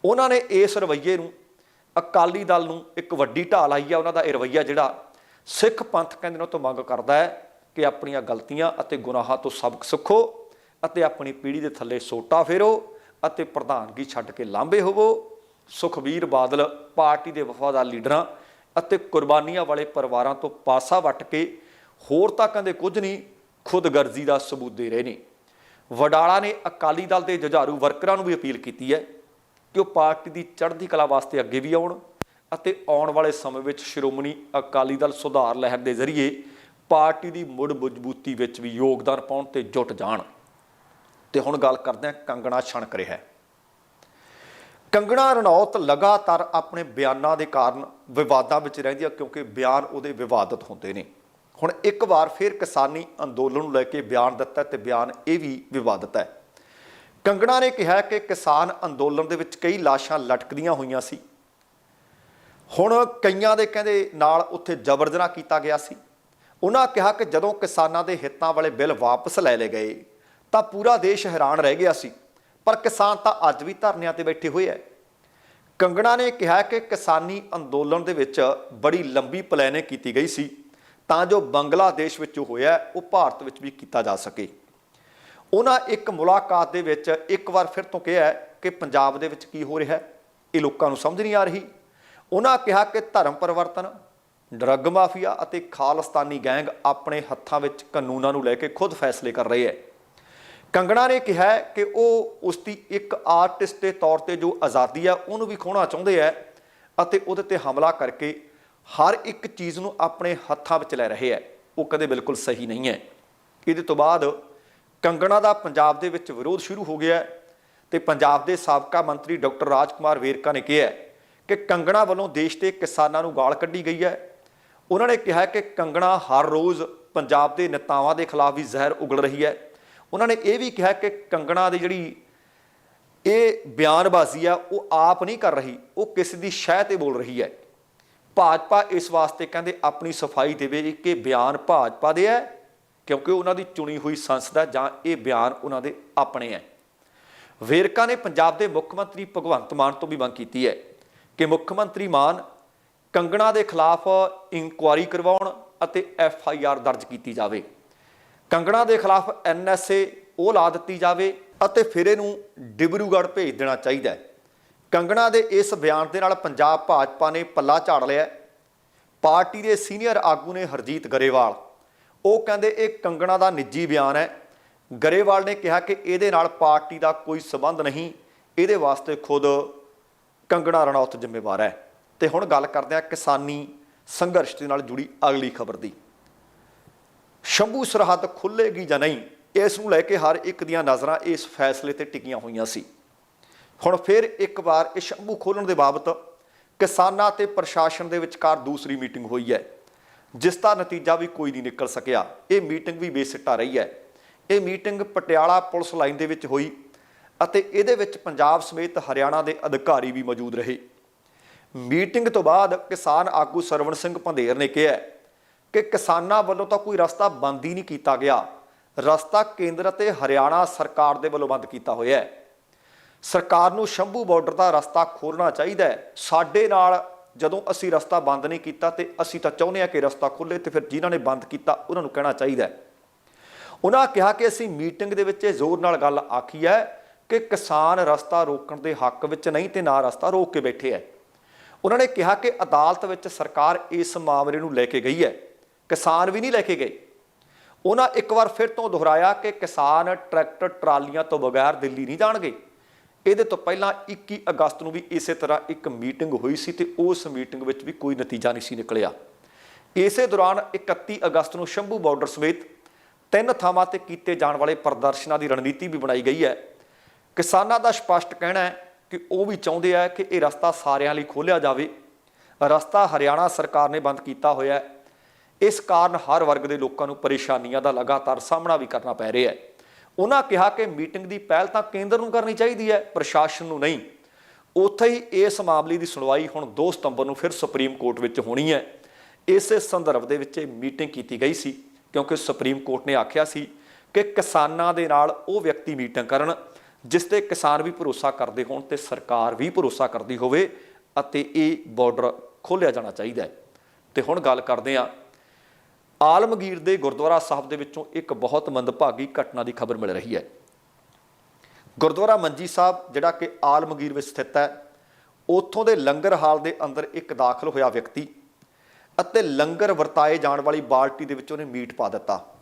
ਉਹਨਾਂ ਨੇ ਇਸ ਰਵੱਈਏ ਨੂੰ, ਅਕਾਲੀ ਦਲ ਨੂੰ ਇੱਕ ਵੱਡੀ ਢਾਲ ਲਾਈ ਹੈ ਉਹਨਾਂ ਦਾ ਇਹ ਰਵੱਈਆ ਜਿਹੜਾ ਸਿੱਖ ਪੰਥ ਕਹਿੰਦੇ ਨੇ ਉਹ ਤੋਂ ਮੰਗ ਕਰਦਾ ਹੈ ਕਿ ਆਪਣੀਆਂ ਗਲਤੀਆਂ ਅਤੇ ਗੁਨਾਹਾਂ ਤੋਂ ਸਬਕ ਸਿੱਖੋ ਅਤੇ ਆਪਣੀ ਪੀੜ੍ਹੀ ਦੇ ਥੱਲੇ ਸੋਟਾ ਫੇਰੋ ਅਤੇ ਪ੍ਰਧਾਨਗੀ ਛੱਡ ਕੇ ਲਾਂਬੇ ਹੋਵੋ। ਸੁਖਬੀਰ ਬਾਦਲ ਪਾਰਟੀ ਦੇ ਵਫਾਦਾਰ ਲੀਡਰਾਂ ਅਤੇ ਕੁਰਬਾਨੀਆਂ ਵਾਲੇ ਪਰਿਵਾਰਾਂ ਤੋਂ ਪਾਸਾ ਵੱਟ ਕੇ ਹੋਰ ਤਾਂ ਕਹਿੰਦੇ ਕੁਝ ਨਹੀਂ, ਖੁਦਗਰਜ਼ੀ ਦਾ ਸਬੂਤ ਦੇ ਰਹੇ ਨੇ। ਵਡਾਲਾ ਨੇ ਅਕਾਲੀ ਦਲ ਦੇ ਜੁਝਾਰੂ ਵਰਕਰਾਂ ਨੂੰ ਵੀ ਅਪੀਲ ਕੀਤੀ ਹੈ ਕਿ ਉਹ ਪਾਰਟੀ ਦੀ ਚੜ੍ਹਦੀ ਕਲਾ ਵਾਸਤੇ ਅੱਗੇ ਵੀ ਆਉਣ ਅਤੇ ਆਉਣ ਵਾਲੇ ਸਮੇਂ ਵਿੱਚ ਸ਼੍ਰੋਮਣੀ ਅਕਾਲੀ ਦਲ ਸੁਧਾਰ ਲਹਿਰ ਦੇ ਜ਼ਰੀਏ ਪਾਰਟੀ ਦੀ ਮੁੜ ਮਜ਼ਬੂਤੀ ਵਿੱਚ ਵੀ ਯੋਗਦਾਨ ਪਾਉਣ ਤੇ ਜੁਟ ਜਾਣ। ਤੇ ਹੁਣ ਗੱਲ ਕਰਦੇ ਹਾਂ ਕੰਗਣਾ ਛਣਕ ਰਿਹਾ ਹੈ। ਕੰਗਣਾ ਰਣੌਤ ਲਗਾਤਾਰ ਆਪਣੇ ਬਿਆਨਾਂ ਦੇ ਕਾਰਨ ਵਿਵਾਦਾਂ ਵਿੱਚ ਰਹਿੰਦੀ ਹੈ ਕਿਉਂਕਿ ਬਿਆਨ ਉਹਦੇ ਵਿਵਾਦਤ ਹੁੰਦੇ ਨੇ। ਹੁਣ ਇੱਕ ਵਾਰ ਫਿਰ ਕਿਸਾਨੀ ਅੰਦੋਲਨ ਨੂੰ ਲੈ ਕੇ ਬਿਆਨ ਦਿੱਤਾ ਤੇ ਬਿਆਨ ਇਹ ਵੀ ਵਿਵਾਦਤ ਹੈ। ਕੰਗਣਾ ਨੇ ਕਿਹਾ ਕਿ ਕਿਸਾਨ ਅੰਦੋਲਨ ਦੇ ਵਿੱਚ ਕਈ ਲਾਸ਼ਾਂ ਲਟਕਦੀਆਂ ਹੋਈਆਂ ਸੀ। ਹੁਣ ਕਈਆਂ ਦੇ ਕਹਿੰਦੇ ਨਾਲ ਉੱਥੇ ਜ਼ਬਰਦਨਾ ਕੀਤਾ ਗਿਆ ਸੀ। ਉਹਨਾਂ ਕਿਹਾ ਕਿ ਜਦੋਂ ਕਿਸਾਨਾਂ ਦੇ ਹਿੱਤਾਂ ਵਾਲੇ ਬਿੱਲ ਵਾਪਸ ਲੈ ਲਏ ਗਏ, ਤਾਂ ਪੂਰਾ ਦੇਸ਼ ਹੈਰਾਨ ਰਹਿ ਗਿਆ ਸੀ। ਪਰ ਕਿਸਾਨ ਤਾਂ ਅੱਜ ਵੀ ਧਰਨਿਆਂ ਤੇ ਬੈਠੇ ਹੋਏ ਐ। ਕੰਗਣਾ ਨੇ ਕਿਹਾ ਕਿ ਕਿਸਾਨੀ ਅੰਦੋਲਨ ਦੇ ਵਿੱਚ ਬੜੀ ਲੰਬੀ ਪਲੈਨਿੰਗ ਕੀਤੀ ਗਈ ਸੀ, ਤਾਂ ਜੋ ਬੰਗਲਾਦੇਸ਼ ਵਿੱਚ ਹੋਇਆ, ਉਹ ਭਾਰਤ ਵਿੱਚ ਵੀ ਕੀਤਾ ਜਾ ਸਕੇ। ਉਹਨਾਂ ਇੱਕ ਮੁਲਾਕਾਤ ਦੇ ਵਿੱਚ ਇੱਕ ਵਾਰ ਫਿਰ ਤੋਂ ਕਿਹਾ ਕਿ ਪੰਜਾਬ ਦੇ ਵਿੱਚ ਕੀ ਹੋ ਰਿਹਾ ਹੈ, ਇਹ ਲੋਕਾਂ ਨੂੰ ਸਮਝ ਨਹੀਂ ਆ ਰਹੀ। ਉਹਨਾਂ ਕਿਹਾ ਕਿ ਧਰਮ ਪਰਿਵਰਤਨ, ਡਰੱਗ ਮਾਫੀਆ ਅਤੇ ਖਾਲਸਤਾਨੀ ਗੈਂਗ ਆਪਣੇ ਹੱਥਾਂ ਵਿੱਚ ਕਾਨੂੰਨਾਂ ਨੂੰ ਲੈ ਕੇ ਖੁਦ ਫੈਸਲੇ ਕਰ ਰਹੇ ਹੈ। ਕੰਗਣਾ ਨੇ ਕਿਹਾ ਕਿ ਉਹ ਉਸ ਦੀ ਇੱਕ ਆਰਟਿਸਟ ਦੇ ਤੌਰ ਤੇ ਜੋ ਆਜ਼ਾਦੀ ਆ, ਉਹਨੂੰ ਵੀ ਖੋਣਾ ਚਾਹੁੰਦੇ ਹੈ ਅਤੇ ਉਹਦੇ ਤੇ ਹਮਲਾ ਕਰਕੇ ਹਰ ਇੱਕ ਚੀਜ਼ ਨੂੰ ਆਪਣੇ ਹੱਥਾਂ ਵਿੱਚ ਲੈ ਰਹੇ ਹੈ ਉਹ ਕਦੇ ਬਿਲਕੁਲ ਸਹੀ ਨਹੀਂ ਹੈ। ਇਹਦੇ ਤੋਂ ਬਾਅਦ ਕੰਗਣਾ ਦਾ ਪੰਜਾਬ ਦੇ ਵਿੱਚ ਵਿਰੋਧ ਸ਼ੁਰੂ ਹੋ ਗਿਆ ਹੈ ਤੇ ਪੰਜਾਬ ਦੇ ਸਾਬਕਾ ਮੰਤਰੀ ਡਾਕਟਰ ਰਾਜਕੁਮਾਰ ਵੇਰਕਾ ਨੇ ਕਿਹਾ ਕਿ ਕੰਗਣਾ ਵੱਲੋਂ ਦੇਸ਼ ਦੇ ਕਿਸਾਨਾਂ ਨੂੰ ਗਾਲ ਕੱਢੀ ਗਈ ਹੈ। ਉਹਨਾਂ ਨੇ ਕਿਹਾ ਕਿ ਕੰਗਣਾ ਹਰ ਰੋਜ਼ ਪੰਜਾਬ ਦੇ ਨੇਤਾਵਾਂ ਦੇ ਖਿਲਾਫ ਵੀ ਜ਼ਹਿਰ ਉਗਲ ਰਹੀ ਹੈ। ਉਹਨਾਂ ਨੇ ਇਹ ਵੀ ਕਿਹਾ ਕਿ ਕੰਗਣਾ ਦੀ ਜਿਹੜੀ ਇਹ ਬਿਆਨਬਾਜ਼ੀ ਆ, ਉਹ ਆਪ ਨਹੀਂ ਕਰ ਰਹੀ, ਉਹ ਕਿਸੇ ਦੀ ਸ਼ਹਿ ਤੇ ਬੋਲ ਰਹੀ ਹੈ। ਭਾਜਪਾ ਇਸ ਵਾਸਤੇ ਕਹਿੰਦੇ ਆਪਣੀ ਸਫ਼ਾਈ ਦੇਵੇ ਕਿ ਬਿਆਨ ਭਾਜਪਾ ਦੇ ਹੈ, ਕਿਉਂਕਿ ਉਹਨਾਂ ਦੀ ਚੁਣੀ ਹੋਈ ਸੰਸਦ ਹੈ, ਜਾਂ ਇਹ ਬਿਆਨ ਉਹਨਾਂ ਦੇ ਆਪਣੇ ਹੈ। ਵੇਰਕਾ ਨੇ ਪੰਜਾਬ ਦੇ ਮੁੱਖ ਮੰਤਰੀ ਭਗਵੰਤ ਮਾਨ ਤੋਂ ਵੀ ਮੰਗ ਕੀਤੀ ਹੈ। ਕਿ ਮੁੱਖ ਮੰਤਰੀ ਮਾਨ ਕੰਗਣਾ ਦੇ ਖਿਲਾਫ ਇਨਕੁਆਰੀ ਕਰਵਾਉਣ ਅਤੇ ਐਫ ਆਈ ਆਰ ਦਰਜ ਕੀਤੀ ਜਾਵੇ। ਕੰਗਣਾ ਦੇ ਖਿਲਾਫ ਐਨ ਐਸ ਏ ਉਹ ਲਾ ਦਿੱਤੀ ਜਾਵੇ ਅਤੇ ਫਿਰ ਇਹਨੂੰ ਡਿਬਰੂਗੜ੍ਹ ਭੇਜ ਦੇਣਾ ਚਾਹੀਦਾ ਹੈ। ਕੰਗਣਾ ਦੇ ਇਸ ਬਿਆਨ ਦੇ ਨਾਲ ਪੰਜਾਬ ਭਾਜਪਾ ਨੇ ਪੱਲਾ ਝਾੜ ਲਿਆ ਪਾਰਟੀ ਦੇ ਸੀਨੀਅਰ ਆਗੂ ਨੇ ਹਰਜੀਤ ਗਰੇਵਾਲ। ਉਹ ਕਹਿੰਦੇ ਇਹ ਕੰਗਣਾ ਦਾ ਨਿੱਜੀ ਬਿਆਨ ਹੈ। ਗਰੇਵਾਲ ਨੇ ਕਿਹਾ ਕਿ ਇਹਦੇ ਨਾਲ ਪਾਰਟੀ ਦਾ ਕੋਈ ਸਬੰਧ ਨਹੀਂ, ਇਹਦੇ ਵਾਸਤੇ ਖੁਦ ਕੰਗਣਾ ਰਣੌਤ ਜ਼ਿੰਮੇਵਾਰ ਹੈ। ਤੇ ਹੁਣ ਗੱਲ ਕਰਦੇ ਹਾਂ ਕਿਸਾਨੀ ਸੰਘਰਸ਼ ਦੇ ਨਾਲ ਜੁੜੀ ਅਗਲੀ ਖਬਰ ਦੀ। ਸ਼ੰਭੂ ਸਰਹੱਦ ਖੁੱਲੇਗੀ ਜਾਂ ਨਹੀਂ, ਇਸ ਨੂੰ ਲੈ ਕੇ ਹਰ ਇੱਕ ਦੀਆਂ ਨਜ਼ਰਾਂ ਇਸ ਫੈਸਲੇ ਤੇ ਟਿਕੀਆਂ ਹੋਈਆਂ ਸੀ। ਹੁਣ ਫਿਰ ਇੱਕ ਵਾਰ ਇਹ ਸ਼ੰਭੂ ਖੋਲਣ ਦੇ ਬਾਬਤ ਕਿਸਾਨਾਂ ਤੇ ਪ੍ਰਸ਼ਾਸਨ ਦੇ ਵਿਚਕਾਰ ਦੂਸਰੀ ਮੀਟਿੰਗ ਹੋਈ ਹੈ, ਜਿਸ ਦਾ ਨਤੀਜਾ ਵੀ ਕੋਈ ਨਹੀਂ ਨਿਕਲ ਸਕਿਆ। ਇਹ ਮੀਟਿੰਗ ਵੀ ਬੇਸਿੱਟਾ ਰਹੀ ਹੈ। ਇਹ ਮੀਟਿੰਗ ਪਟਿਆਲਾ ਪੁਲਿਸ ਲਾਈਨ ਦੇ ਵਿੱਚ ਹੋਈ। ਅਤੇ ਇਹਦੇ ਵਿੱਚ ਪੰਜਾਬ ਸਮੇਤ ਹਰਿਆਣਾ ਦੇ ਅਧਿਕਾਰੀ ਵੀ ਮੌਜੂਦ ਰਹੇ। ਮੀਟਿੰਗ ਤੋਂ ਬਾਅਦ ਕਿਸਾਨ ਆਗੂ ਸਰਵਣ ਸਿੰਘ ਪੰਧੇਰ ਨੇ ਕਿਹਾ ਕਿ ਕਿਸਾਨਾਂ ਵੱਲੋਂ ਤਾਂ ਕੋਈ ਰਸਤਾ ਬੰਦ ਹੀ ਨਹੀਂ ਕੀਤਾ ਗਿਆ। ਰਸਤਾ ਕੇਂਦਰ ਅਤੇ ਹਰਿਆਣਾ ਸਰਕਾਰ ਦੇ ਵੱਲੋਂ ਬੰਦ ਕੀਤਾ ਹੋਇਆ ਹੈ। ਸਰਕਾਰ ਨੂੰ ਸ਼ੰਭੂ ਬਾਰਡਰ ਦਾ ਰਸਤਾ ਖੋਲਣਾ ਚਾਹੀਦਾ ਹੈ। ਸਾਡੇ ਨਾਲ ਜਦੋਂ ਅਸੀਂ ਰਸਤਾ ਬੰਦ ਨਹੀਂ ਕੀਤਾ ਤੇ ਅਸੀਂ ਤਾਂ ਚਾਹੁੰਦੇ ਹਾਂ ਕਿ ਰਸਤਾ ਖੁੱਲੇ ਤੇ ਫਿਰ ਜਿਨ੍ਹਾਂ ਨੇ ਬੰਦ ਕੀਤਾ ਉਹਨਾਂ ਨੂੰ ਕਹਿਣਾ ਚਾਹੀਦਾ ਹੈ। ਉਹਨਾਂ ਕਿਹਾ ਕਿ ਅਸੀਂ ਮੀਟਿੰਗ ਦੇ ਵਿੱਚ ਇਹ ਜ਼ੋਰ ਨਾਲ ਗੱਲ ਆਖੀ ਹੈ ਕਿ ਕਿਸਾਨ ਰਸਤਾ ਰੋਕਣ ਦੇ ਹੱਕ ਵਿੱਚ ਨਹੀਂ ਤੇ ਨਾ ਰਸਤਾ ਰੋਕ ਕੇ ਬੈਠੇ ਹੈ ਉਹਨਾਂ ਨੇ ਕਿਹਾ ਕਿ ਅਦਾਲਤ ਵਿੱਚ ਸਰਕਾਰ ਇਸ ਮਾਮਲੇ ਨੂੰ ਲੈ ਕੇ ਗਈ ਹੈ ਕਿਸਾਨ ਵੀ ਨਹੀਂ ਲੈ ਕੇ ਗਏ। ਉਹਨਾਂ ਇੱਕ ਵਾਰ ਫਿਰ ਤੋਂ ਦੁਹਰਾਇਆ ਕਿ ਕਿਸਾਨ ਟਰੈਕਟਰ ਟਰਾਲੀਆਂ ਤੋਂ ਬਗੈਰ ਦਿੱਲੀ ਨਹੀਂ ਜਾਣਗੇ। ਇਹਦੇ ਤੋਂ ਪਹਿਲਾਂ 21 ਅਗਸਤ ਨੂੰ ਵੀ ਇਸੇ ਤਰ੍ਹਾਂ ਇੱਕ ਮੀਟਿੰਗ ਹੋਈ ਸੀ ਤੇ ਉਸ ਮੀਟਿੰਗ ਵਿੱਚ ਵੀ ਕੋਈ ਨਤੀਜਾ ਨਹੀਂ ਸੀ ਨਿਕਲਿਆ। ਇਸੇ ਦੌਰਾਨ 31 ਅਗਸਤ ਨੂੰ ਸ਼ੰਭੂ ਬਾਰਡਰ ਸਮੇਤ ਤਿੰਨ ਥਾਵਾਂ ਤੇ ਕੀਤੇ ਜਾਣ ਵਾਲੇ ਪ੍ਰਦਰਸ਼ਨਾਂ ਦੀ ਰਣਨੀਤੀ ਵੀ ਬਣਾਈ ਗਈ ਹੈ ਕਿਸਾਨਾਂ ਦਾ ਸਪਸ਼ਟ ਕਹਿਣਾ ਹੈ ਕਿ ਉਹ ਵੀ ਚਾਹੁੰਦੇ ਆ ਕਿ ਇਹ ਰਸਤਾ ਸਾਰਿਆਂ ਲਈ ਖੋਲ੍ਹਿਆ ਜਾਵੇ। ਰਸਤਾ ਹਰਿਆਣਾ ਸਰਕਾਰ ਨੇ ਬੰਦ ਕੀਤਾ ਹੋਇਆ ਹੈ। ਇਸ ਕਾਰਨ ਹਰ ਵਰਗ ਦੇ ਲੋਕਾਂ ਨੂੰ ਪਰੇਸ਼ਾਨੀਆਂ ਦਾ ਲਗਾਤਾਰ ਸਾਹਮਣਾ ਵੀ ਕਰਨਾ ਪੈ ਰਿਹਾ ਹੈ। ਉਹਨਾਂ ਕਿਹਾ ਕਿ ਮੀਟਿੰਗ ਦੀ ਪਹਿਲ ਤਾਂ ਕੇਂਦਰ ਨੂੰ ਕਰਨੀ ਚਾਹੀਦੀ ਹੈ, ਪ੍ਰਸ਼ਾਸਨ ਨੂੰ ਨਹੀਂ। ਉੱਥੇ ਹੀ ਇਸ ਮਾਮਲੇ ਦੀ ਸੁਣਵਾਈ ਹੁਣ 2 ਸਤੰਬਰ ਨੂੰ ਫਿਰ ਸੁਪਰੀਮ ਕੋਰਟ ਵਿੱਚ ਹੋਣੀ ਹੈ। ਇਸੇ ਸੰਦਰਭ ਦੇ ਵਿੱਚ ਇਹ ਮੀਟਿੰਗ ਕੀਤੀ ਗਈ ਸੀ, ਕਿਉਂਕਿ ਸੁਪਰੀਮ ਕੋਰਟ ਨੇ ਆਖਿਆ ਸੀ ਕਿ ਕਿਸਾਨਾਂ ਦੇ ਨਾਲ ਉਹ ਵਿਅਕਤੀ ਮੀਟਿੰਗ ਕਰਨ। ਜਿਸ ਤੇ ਕਿਸਾਨ ਵੀ ਭਰੋਸਾ ਕਰਦੇ ਹੋਣ ਤੇ ਸਰਕਾਰ ਵੀ ਭਰੋਸਾ ਕਰਦੀ ਹੋਵੇ ਅਤੇ ਇਹ ਬਾਰਡਰ ਖੋਲ੍ਹਿਆ ਜਾਣਾ ਚਾਹੀਦਾ ਹੈ। ਤੇ ਹੁਣ ਗੱਲ ਕਰਦੇ ਹਾਂ, ਆਲਮਗੀਰ ਦੇ ਗੁਰਦੁਆਰਾ ਸਾਹਿਬ ਦੇ ਵਿੱਚੋਂ ਇੱਕ ਬਹੁਤ ਮੰਦਭਾਗੀ ਘਟਨਾ ਦੀ ਖਬਰ ਮਿਲ ਰਹੀ ਹੈ। ਗੁਰਦੁਆਰਾ ਮੰਜੀ ਸਾਹਿਬ, ਜਿਹੜਾ ਕਿ ਆਲਮਗੀਰ ਵਿੱਚ ਸਥਿਤ ਹੈ, ਉੱਥੋਂ ਦੇ ਲੰਗਰ ਹਾਲ ਦੇ ਅੰਦਰ ਇੱਕ ਦਾਖਲ ਹੋਇਆ ਵਿਅਕਤੀ ਅਤੇ ਲੰਗਰ ਵਰਤਾਏ ਜਾਣ ਵਾਲੀ ਬਾਲਟੀ ਦੇ ਵਿੱਚ ਉਹਨੇ ਮੀਟ ਪਾ ਦਿੱਤਾ।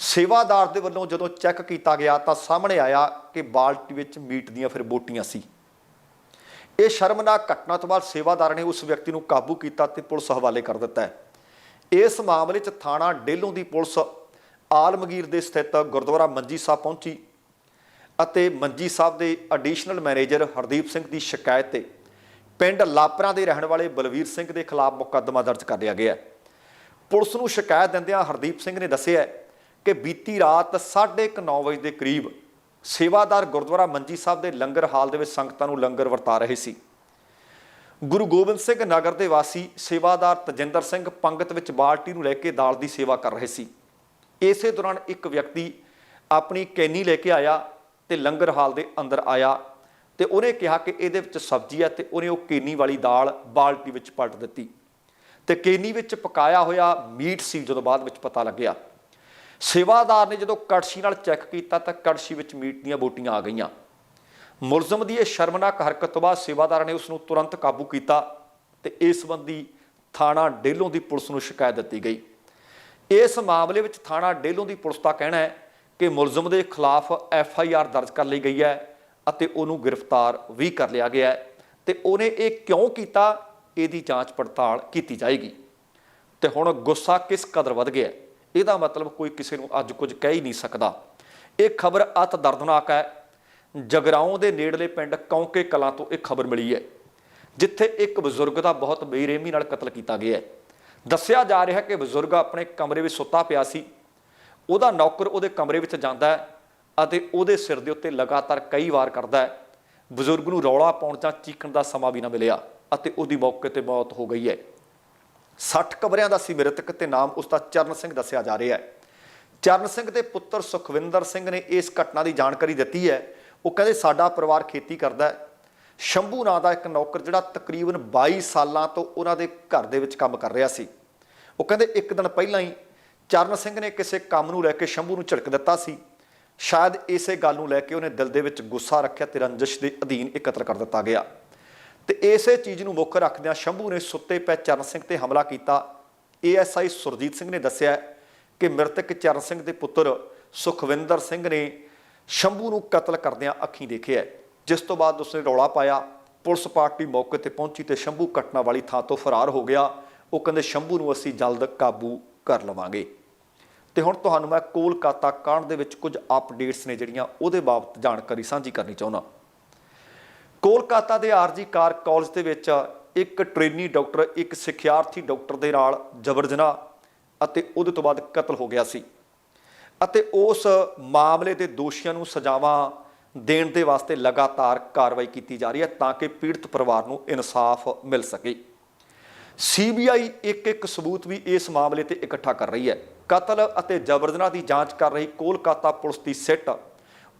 ਸੇਵਾਦਾਰ ਦੇ ਵੱਲੋਂ ਜਦੋਂ ਚੈੱਕ ਕੀਤਾ ਗਿਆ ਤਾਂ ਸਾਹਮਣੇ ਆਇਆ ਕਿ ਬਾਲਟੀ ਵਿੱਚ ਮੀਟ ਦੀਆਂ ਫਿਰ ਬੋਟੀਆਂ ਸੀ। ਇਹ ਸ਼ਰਮਨਾਕ ਘਟਨਾ ਤੋਂ ਬਾਅਦ ਸੇਵਾਦਾਰ ਨੇ ਉਸ ਵਿਅਕਤੀ ਨੂੰ ਕਾਬੂ ਕੀਤਾ ਤੇ ਪੁਲਿਸ ਹਵਾਲੇ ਕਰ ਦਿੱਤਾ ਹੈ। ਇਸ ਮਾਮਲੇ 'ਚ ਥਾਣਾ ਡੇਲੋਂ ਦੀ ਪੁਲਿਸ ਆਲਮਗੀਰ ਦੇ ਸਥਿਤ ਗੁਰਦੁਆਰਾ ਮੰਜੀ ਸਾਹਿਬ ਪਹੁੰਚੀ ਅਤੇ ਮੰਜੀ ਸਾਹਿਬ ਦੇ ਐਡੀਸ਼ਨਲ ਮੈਨੇਜਰ ਹਰਦੀਪ ਸਿੰਘ ਦੀ ਸ਼ਿਕਾਇਤ ਤੇ ਪਿੰਡ ਲਾਪਰਾਂ ਦੇ ਰਹਿਣ ਵਾਲੇ ਬਲਵੀਰ ਸਿੰਘ ਦੇ ਖਿਲਾਫ ਮੁਕੱਦਮਾ ਦਰਜ ਕਰ ਲਿਆ ਗਿਆ ਹੈ। ਪੁਲਿਸ ਨੂੰ ਸ਼ਿਕਾਇਤ ਦਿੰਦਿਆਂ ਹਰਦੀਪ ਸਿੰਘ ਨੇ ਦੱਸਿਆ ਕਿ ਬੀਤੀ ਰਾਤ 9:30 ਵਜੇ ਦੇ ਕਰੀਬ ਸੇਵਾਦਾਰ ਗੁਰਦੁਆਰਾ ਮੰਜੀ ਸਾਹਿਬ ਦੇ ਲੰਗਰ ਹਾਲ ਦੇ ਵਿੱਚ ਸੰਗਤਾਂ ਨੂੰ ਲੰਗਰ ਵਰਤਾ ਰਹੇ ਸੀ। ਗੁਰੂ ਗੋਬਿੰਦ ਸਿੰਘ ਨਗਰ ਦੇ ਵਾਸੀ ਸੇਵਾਦਾਰ ਤਜਿੰਦਰ ਸਿੰਘ ਪੰਗਤ ਵਿੱਚ ਬਾਲਟੀ ਨੂੰ ਲੈ ਕੇ ਦਾਲ ਦੀ ਸੇਵਾ ਕਰ ਰਹੇ ਸੀ। ਇਸੇ ਦੌਰਾਨ ਇੱਕ ਵਿਅਕਤੀ ਆਪਣੀ ਕੈਨੀ ਲੈ ਕੇ ਆਇਆ ਤੇ ਲੰਗਰ ਹਾਲ ਦੇ ਅੰਦਰ ਆਇਆ ਤੇ ਉਹਨੇ ਕਿਹਾ ਕਿ ਇਹਦੇ ਵਿੱਚ ਸਬਜ਼ੀ ਹੈ ਤੇ ਉਹਨੇ ਉਹ ਕੇਨੀ ਵਾਲੀ ਦਾਲ ਬਾਲਟੀ ਵਿੱਚ ਪਲਟ ਦਿੱਤੀ ਤੇ ਕੇਨੀ ਵਿੱਚ ਪਕਾਇਆ ਹੋਇਆ ਮੀਟ ਸੀ, ਜਦੋਂ ਬਾਅਦ ਵਿੱਚ ਪਤਾ ਲੱਗਿਆ। ਸੇਵਾਦਾਰ ਨੇ ਜਦੋਂ ਕੜਛੀ ਨਾਲ ਚੈੱਕ ਕੀਤਾ ਤਾਂ ਕੜਛੀ ਵਿੱਚ ਮੀਟ ਦੀਆਂ ਬੋਟੀਆਂ ਆ ਗਈਆਂ। ਮੁਲਜ਼ਮ ਦੀ ਇਹ ਸ਼ਰਮਨਾਕ ਹਰਕਤ ਤੋਂ ਬਾਅਦ ਸੇਵਾਦਾਰ ਨੇ ਉਸ ਨੂੰ ਤੁਰੰਤ ਕਾਬੂ ਕੀਤਾ ਤੇ ਇਸ ਸੰਬੰਧੀ ਥਾਣਾ ਡੇਲੋਂ ਦੀ ਪੁਲਿਸ ਨੂੰ ਸ਼ਿਕਾਇਤ ਦਿੱਤੀ ਗਈ। ਇਸ ਮਾਮਲੇ ਵਿੱਚ ਥਾਣਾ ਡੇਲੋਂ ਦੀ ਪੁਲਿਸ ਦਾ ਕਹਿਣਾ ਹੈ ਕਿ ਮੁਲਜ਼ਮ ਦੇ ਖਿਲਾਫ ਐਫ ਆਈ ਆਰ ਦਰਜ ਕਰ ਲਈ ਗਈ ਹੈ ਅਤੇ ਉਹਨੂੰ ਗ੍ਰਿਫਤਾਰ ਵੀ ਕਰ ਲਿਆ ਗਿਆ ਹੈ ਤੇ ਉਹਨੇ ਇਹ ਕਿਉਂ ਕੀਤਾ? ਇਹਦੀ ਜਾਂਚ ਪੜਤਾਲ ਕੀਤੀ ਜਾਏਗੀ। ਤੇ ਹੁਣ ਗੁੱਸਾ ਕਿਸ ਕਦਰ ਵੱਧ ਗਿਆ ਹੈ? ਇਹਦਾ ਮਤਲਬ ਕੋਈ ਕਿਸੇ ਨੂੰ ਅੱਜ ਕੁਝ ਕਹਿ ਹੀ ਨਹੀਂ ਸਕਦਾ। ਇਹ ਖਬਰ ਅਤ ਦਰਦਨਾਕ ਹੈ। ਜਗਰਾਉਂ ਦੇ ਨੇੜਲੇ ਪਿੰਡ ਕੌਂਕੇ ਕਲਾਂ ਤੋਂ ਇਹ ਖਬਰ ਮਿਲੀ ਹੈ, ਜਿੱਥੇ ਇੱਕ ਬਜ਼ੁਰਗ ਦਾ ਬਹੁਤ ਬੇਰਹਿਮੀ ਨਾਲ ਕਤਲ ਕੀਤਾ ਗਿਆ ਹੈ। ਦੱਸਿਆ ਜਾ ਰਿਹਾ ਕਿ ਬਜ਼ੁਰਗ ਆਪਣੇ ਕਮਰੇ ਵਿੱਚ ਸੁੱਤਾ ਪਿਆ ਸੀ। ਉਹਦਾ ਨੌਕਰ ਉਹਦੇ ਕਮਰੇ ਵਿੱਚ ਜਾਂਦਾ ਹੈ ਅਤੇ ਉਹਦੇ ਸਿਰ ਦੇ ਉੱਤੇ ਲਗਾਤਾਰ ਕਈ ਵਾਰ ਕਰਦਾ ਹੈ। ਬਜ਼ੁਰਗ ਨੂੰ ਰੌਲਾ ਪਾਉਣ ਜਾਂ ਚੀਕਣ ਦਾ ਸਮਾਂ ਵੀ ਨਾ ਮਿਲਿਆ ਅਤੇ ਉਹਦੀ ਮੌਕੇ ਤੇ ਮੌਤ ਹੋ ਗਈ ਹੈ। 60 ਕਬਰਿਆਂ ਦਾ ਸੀ ਮ੍ਰਿਤਕ ਤੇ ਨਾਮ ਉਸ ਦਾ ਚਰਨ ਸਿੰਘ ਦੱਸਿਆ ਜਾ ਰਿਹਾ ਹੈ। ਚਰਨ ਸਿੰਘ ਦੇ ਪੁੱਤਰ ਸੁਖਵਿੰਦਰ ਸਿੰਘ ਨੇ ਇਸ ਘਟਨਾ ਦੀ ਜਾਣਕਾਰੀ ਦਿੱਤੀ ਹੈ। ਉਹ ਕਹਿੰਦੇ ਸਾਡਾ ਪਰਿਵਾਰ ਖੇਤੀ ਕਰਦਾ ਹੈ। ਸ਼ੰਭੂ ਨਾਂ ਦਾ ਇੱਕ ਨੌਕਰ ਜਿਹੜਾ ਤਕਰੀਬਨ 22 ਸਾਲਾਂ ਤੋਂ ਉਹਨਾਂ ਦੇ ਘਰ ਦੇ ਵਿੱਚ ਕੰਮ ਕਰ ਰਿਹਾ ਸੀ। ਉਹ ਕਹਿੰਦੇ ਇੱਕ ਦਿਨ ਪਹਿਲਾਂ ਹੀ ਚਰਨ ਸਿੰਘ ਨੇ ਕਿਸੇ ਕੰਮ ਨੂੰ ਲੈ ਕੇ ਸ਼ੰਭੂ ਨੂੰ ਝਿੜਕ ਦਿੱਤਾ ਸੀ। ਸ਼ਾਇਦ ਇਸੇ ਗੱਲ ਨੂੰ ਲੈ ਕੇ ਉਹਨੇ ਦਿਲ ਦੇ ਵਿੱਚ ਗੁੱਸਾ ਰੱਖਿਆ ਤੇ ਰੰਜਿਸ਼ ਦੇ ਅਧੀਨ ਇਹ ਕਤਲ ਕਰ ਦਿੱਤਾ ਗਿਆ। ਤੇ ਇਸੇ ਚੀਜ਼ ਨੂੰ ਮੁੱਖ ਰੱਖਦਿਆਂ ਸ਼ੰਭੂ ਨੇ ਸੁੱਤੇ ਪੈ ਚਰਨ ਸਿੰਘ ਤੇ ਹਮਲਾ ਕੀਤਾ। ਏਐਸਆਈ ਸੁਰਜੀਤ ਸਿੰਘ ਨੇ ਦੱਸਿਆ ਕਿ ਮ੍ਰਿਤਕ ਚਰਨ ਸਿੰਘ ਦੇ ਪੁੱਤਰ ਸੁਖਵਿੰਦਰ ਸਿੰਘ ਨੇ ਸ਼ੰਭੂ ਨੂੰ ਕਤਲ ਕਰਦਿਆਂ ਅੱਖੀਂ ਦੇਖਿਆ ਜਿਸ ਤੋਂ ਬਾਅਦ ਉਸਨੇ ਰੌਲਾ ਪਾਇਆ। ਪੁਲਿਸ ਪਾਰਟੀ ਮੌਕੇ ਤੇ ਪਹੁੰਚੀ ਤੇ ਸ਼ੰਭੂ ਘਟਨਾ ਵਾਲੀ ਥਾਂ ਤੋਂ ਫਰਾਰ ਹੋ ਗਿਆ। ਉਹ ਕਹਿੰਦੇ, ਸ਼ੰਭੂ ਨੂੰ ਅਸੀਂ ਜਲਦ ਕਾਬੂ ਕਰ ਲਵਾਂਗੇ। ਤੇ ਹੁਣ ਤੁਹਾਨੂੰ ਮੈਂ ਕੋਲਕਾਤਾ ਕਾਂਡ ਦੇ ਵਿੱਚ ਕੁਝ ਅਪਡੇਟਸ ਨੇ ਜਿਹੜੀਆਂ ਉਹਦੇ ਬਾਬਤ ਜਾਣਕਾਰੀ ਸਾਂਝੀ ਕਰਨੀ ਚਾਹੁੰਦਾ। ਕੋਲਕਾਤਾ ਦੇ ਆਰਜੀ ਕਾਰ ਕਾਲਜ ਦੇ ਵਿੱਚ ਇੱਕ ਟ੍ਰੇਨੀ ਡਾਕਟਰ, ਇੱਕ ਸਿੱਖਿਆਰਥੀ ਡਾਕਟਰ ਦੇ ਨਾਲ ਜਬਰ ਜਨਾਹ ਅਤੇ ਉਹਦੇ ਤੋਂ ਬਾਅਦ ਕਤਲ ਹੋ ਗਿਆ ਸੀ। ਅਤੇ ਉਸ ਮਾਮਲੇ ਦੇ ਦੋਸ਼ੀਆਂ ਨੂੰ ਸਜ਼ਾਵਾਂ ਦੇਣ ਦੇ ਵਾਸਤੇ ਲਗਾਤਾਰ ਕਾਰਵਾਈ ਕੀਤੀ ਜਾ ਰਹੀ ਹੈ ਤਾਂ ਕਿ ਪੀੜਤ ਪਰਿਵਾਰ ਨੂੰ ਇਨਸਾਫ ਮਿਲ ਸਕੇ। ਸੀਬੀਆਈ ਇੱਕ ਇੱਕ ਸਬੂਤ ਵੀ ਇਸ ਮਾਮਲੇ ਤੇ ਇਕੱਠਾ ਕਰ ਰਹੀ ਹੈ। ਕਤਲ ਅਤੇ ਜਬਰ ਜਨਾਹ ਦੀ ਜਾਂਚ ਕਰ ਰਹੀ ਕੋਲਕਾਤਾ ਪੁਲਿਸ ਦੀ ਸਿੱਟ,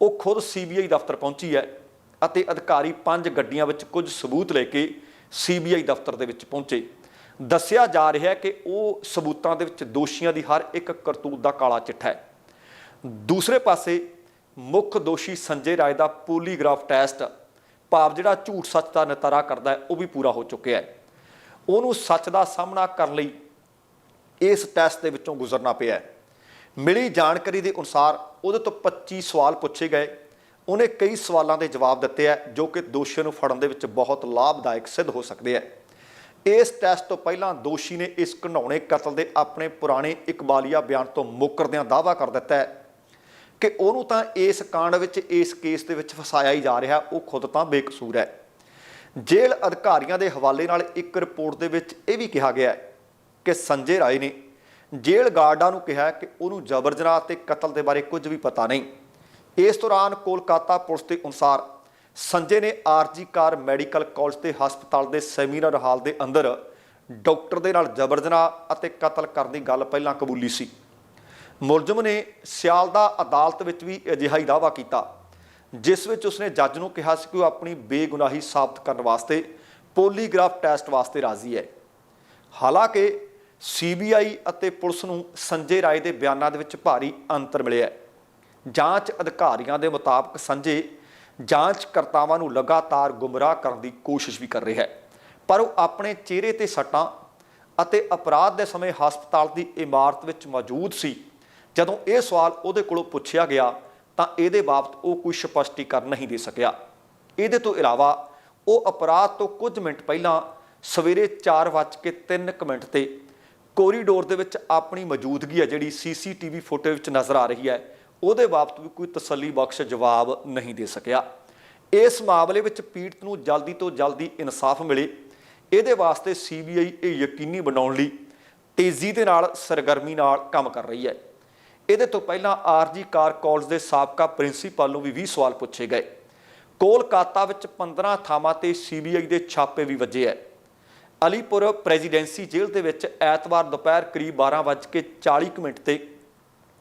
ਉਹ ਖੁਦ ਸੀਬੀਆਈ ਦਫ਼ਤਰ ਪਹੁੰਚੀ ਹੈ। ਅਤੇ ਅਧਿਕਾਰੀ ਪੰਜ ਗੱਡੀਆਂ ਵਿੱਚ ਕੁਝ ਸਬੂਤ ਲੈ ਕੇ ਸੀਬੀਆਈ ਦਫ਼ਤਰ ਦੇ ਵਿੱਚ ਪਹੁੰਚੇ। ਦੱਸਿਆ ਜਾ ਰਿਹਾ ਹੈ ਕਿ ਉਹ ਸਬੂਤਾਂ ਦੇ ਵਿੱਚ ਦੋਸ਼ੀਆਂ ਦੀ ਹਰ ਇੱਕ ਕਰਤੂਤ ਦਾ ਕਾਲਾ ਚਿੱਠਾ ਹੈ। ਦੂਸਰੇ ਪਾਸੇ, ਮੁੱਖ ਦੋਸ਼ੀ ਸੰਜੇ ਰਾਏ ਦਾ ਪੋਲੀਗ੍ਰਾਫ ਟੈਸਟ, ਭਾਵ ਜਿਹੜਾ ਝੂਠ ਸੱਚ ਦਾ ਨਤਾਰਾ ਕਰਦਾ ਹੈ, ਉਹ ਵੀ ਪੂਰਾ ਹੋ ਚੁੱਕਿਆ ਹੈ। ਉਹਨੂੰ ਸੱਚ ਦਾ ਸਾਹਮਣਾ ਕਰਨ ਲਈ ਇਸ ਟੈਸਟ ਦੇ ਵਿੱਚੋਂ ਗੁਜ਼ਰਨਾ ਪਿਆ ਹੈ। ਮਿਲੀ ਜਾਣਕਾਰੀ ਦੇ ਅਨੁਸਾਰ ਉਹਦੇ ਤੋਂ 25 ਸਵਾਲ ਪੁੱਛੇ ਗਏ। ਉਹਨੇ ਕਈ ਸਵਾਲਾਂ ਦੇ ਜਵਾਬ ਦਿੱਤੇ ਹੈ ਜੋ ਕਿ ਦੋਸ਼ੀਆਂ ਨੂੰ ਫੜਨ ਦੇ ਵਿੱਚ ਬਹੁਤ ਲਾਭਦਾਇਕ ਸਿੱਧ ਹੋ ਸਕਦੇ ਹੈ ਇਸ ਟੈਸਟ ਤੋਂ ਪਹਿਲਾਂ ਦੋਸ਼ੀ ਨੇ ਇਸ ਘਿਨਾਉਣੇ ਕਤਲ ਦੇ ਆਪਣੇ ਪੁਰਾਣੇ ਇਕਬਾਲੀਆ ਬਿਆਨ ਤੋਂ ਮੁੱਕਰਦਿਆਂ ਦਾਅਵਾ ਕਰ ਦਿੱਤਾ ਹੈ ਕਿ ਉਹਨੂੰ ਤਾਂ ਇਸ ਕਾਂਡ ਵਿੱਚ, ਇਸ ਕੇਸ ਦੇ ਵਿੱਚ ਫਸਾਇਆ ਹੀ ਜਾ ਰਿਹਾ, ਉਹ ਖੁਦ ਤਾਂ ਬੇਕਸੂਰ ਹੈ। ਜੇਲ੍ਹ ਅਧਿਕਾਰੀਆਂ ਦੇ ਹਵਾਲੇ ਨਾਲ ਇੱਕ ਰਿਪੋਰਟ ਦੇ ਵਿੱਚ ਇਹ ਵੀ ਕਿਹਾ ਗਿਆ ਹੈ ਕਿ ਸੰਜੇ ਰਾਏ ਨੇ ਜੇਲ੍ਹ ਗਾਰਡਾਂ ਨੂੰ ਕਿਹਾ ਕਿ ਉਹਨੂੰ ਜਬਰ ਜਨਾਹ ਤੇ ਕਤਲ ਦੇ ਬਾਰੇ ਕੁਝ ਵੀ ਪਤਾ ਨਹੀਂ। ਇਸ ਦੌਰਾਨ ਕੋਲਕਾਤਾ ਪੁਲਿਸ ਦੇ ਅਨੁਸਾਰ ਸੰਜੇ ਨੇ ਆਰਜੀ ਕਾਰ ਮੈਡੀਕਲ ਕਾਲਜ ਤੇ ਹਸਪਤਾਲ ਦੇ ਸੈਮੀਨਾਰ ਹਾਲ ਦੇ ਅੰਦਰ ਡਾਕਟਰ ਦੇ ਨਾਲ ਜਬਰ ਜਨਾਹ ਅਤੇ ਕਤਲ ਕਰਨ ਦੀ ਗੱਲ ਪਹਿਲਾਂ ਕਬੂਲੀ ਸੀ। ਮੁਲਜ਼ਮ ਨੇ ਸਿਆਲਦਾ ਅਦਾਲਤ ਵਿੱਚ ਵੀ ਅਜਿਹਾ ਹੀ ਦਾਅਵਾ ਕੀਤਾ, ਜਿਸ ਵਿੱਚ ਉਸਨੇ ਜੱਜ ਨੂੰ ਕਿਹਾ ਸੀ ਕਿ ਉਹ ਆਪਣੀ ਬੇਗੁਨਾਹੀ ਸਾਬਤ ਕਰਨ ਵਾਸਤੇ ਪੋਲੀਗ੍ਰਾਫ ਟੈਸਟ ਵਾਸਤੇ ਰਾਜ਼ੀ ਹੈ। ਹਾਲਾਂਕਿ ਸੀਬੀਆਈ ਅਤੇ ਪੁਲਿਸ ਨੂੰ ਸੰਜੇ ਰਾਏ ਦੇ ਬਿਆਨਾਂ ਦੇ ਵਿੱਚ ਭਾਰੀ ਅੰਤਰ ਮਿਲਿਆ ਹੈ। ਜਾਂਚ ਅਧਿਕਾਰੀਆਂ ਦੇ ਮੁਤਾਬਕ ਸੰਜੇ ਜਾਂਚਕਰਤਾਵਾਂ ਨੂੰ ਲਗਾਤਾਰ ਗੁੰਮਰਾਹ ਕਰਨ ਦੀ ਕੋਸ਼ਿਸ਼ ਵੀ ਕਰ ਰਿਹਾ ਹੈ। ਪਰ ਉਹ ਆਪਣੇ ਚਿਹਰੇ ਤੇ ਸੱਟਾਂ ਅਤੇ ਅਪਰਾਧ ਦੇ ਸਮੇਂ ਹਸਪਤਾਲ ਦੀ ਇਮਾਰਤ ਵਿੱਚ ਮੌਜੂਦ ਸੀ। ਜਦੋਂ ਇਹ ਸਵਾਲ ਉਹਦੇ ਕੋਲੋਂ ਪੁੱਛਿਆ ਗਿਆ, ਤਾਂ ਇਹਦੇ ਬਾਬਤ ਉਹ ਕੋਈ ਸਪਸ਼ਟੀਕਰਨ ਨਹੀਂ ਦੇ ਸਕਿਆ। ਇਹਦੇ ਤੋਂ ਇਲਾਵਾ ਉਹ ਅਪਰਾਧ ਤੋਂ ਕੁਝ ਮਿੰਟ ਪਹਿਲਾਂ ਸਵੇਰੇ 4:03 ਮਿੰਟ ਤੇ ਕੋਰੀਡੋਰ ਦੇ ਵਿੱਚ ਆਪਣੀ ਮੌਜੂਦਗੀ ਹੈ, ਜਿਹੜੀ ਸੀਸੀਟੀਵੀ ਫੁਟੇਜ ਵਿੱਚ ਨਜ਼ਰ ਆ ਰਹੀ ਹੈ। ਉਹਦੇ ਬਾਬਤ ਵੀ ਕੋਈ ਤਸੱਲੀ ਬਖਸ਼ ਜਵਾਬ ਨਹੀਂ ਦੇ ਸਕਿਆ। ਇਸ ਮਾਮਲੇ ਵਿੱਚ ਪੀੜਤ ਨੂੰ ਜਲਦੀ ਤੋਂ ਜਲਦੀ ਇਨਸਾਫ ਮਿਲੇ। ਇਹਦੇ ਵਾਸਤੇ ਸੀਬੀਆਈ ਇਹ ਯਕੀਨੀ ਬਣਾਉਣ ਲਈ ਤੇਜ਼ੀ ਦੇ ਨਾਲ, ਸਰਗਰਮੀ ਨਾਲ ਕੰਮ ਕਰ ਰਹੀ ਹੈ। ਇਹਦੇ ਤੋਂ ਪਹਿਲਾਂ ਆਰਜੀ ਕਾਰ ਕਾਲਜ ਦੇ ਸਾਬਕਾ ਪ੍ਰਿੰਸੀਪਲ ਨੂੰ ਵੀ 20 ਸਵਾਲ ਪੁੱਛੇ ਗਏ। ਕੋਲਕਾਤਾ ਵਿੱਚ 15 ਥਾਵਾਂ ਤੇ ਸੀਬੀਆਈ ਦੇ ਛਾਪੇ ਵੀ ਵੱਜੇ ਹੈ। ਅਲੀਪੁਰ ਪ੍ਰੈਜ਼ੀਡੈਂਸੀ ਜੇਲ੍ਹ ਦੇ ਵਿੱਚ ਐਤਵਾਰ ਦੁਪਹਿਰ ਕਰੀਬ 12:40 ਮਿੰਟ ਤੇ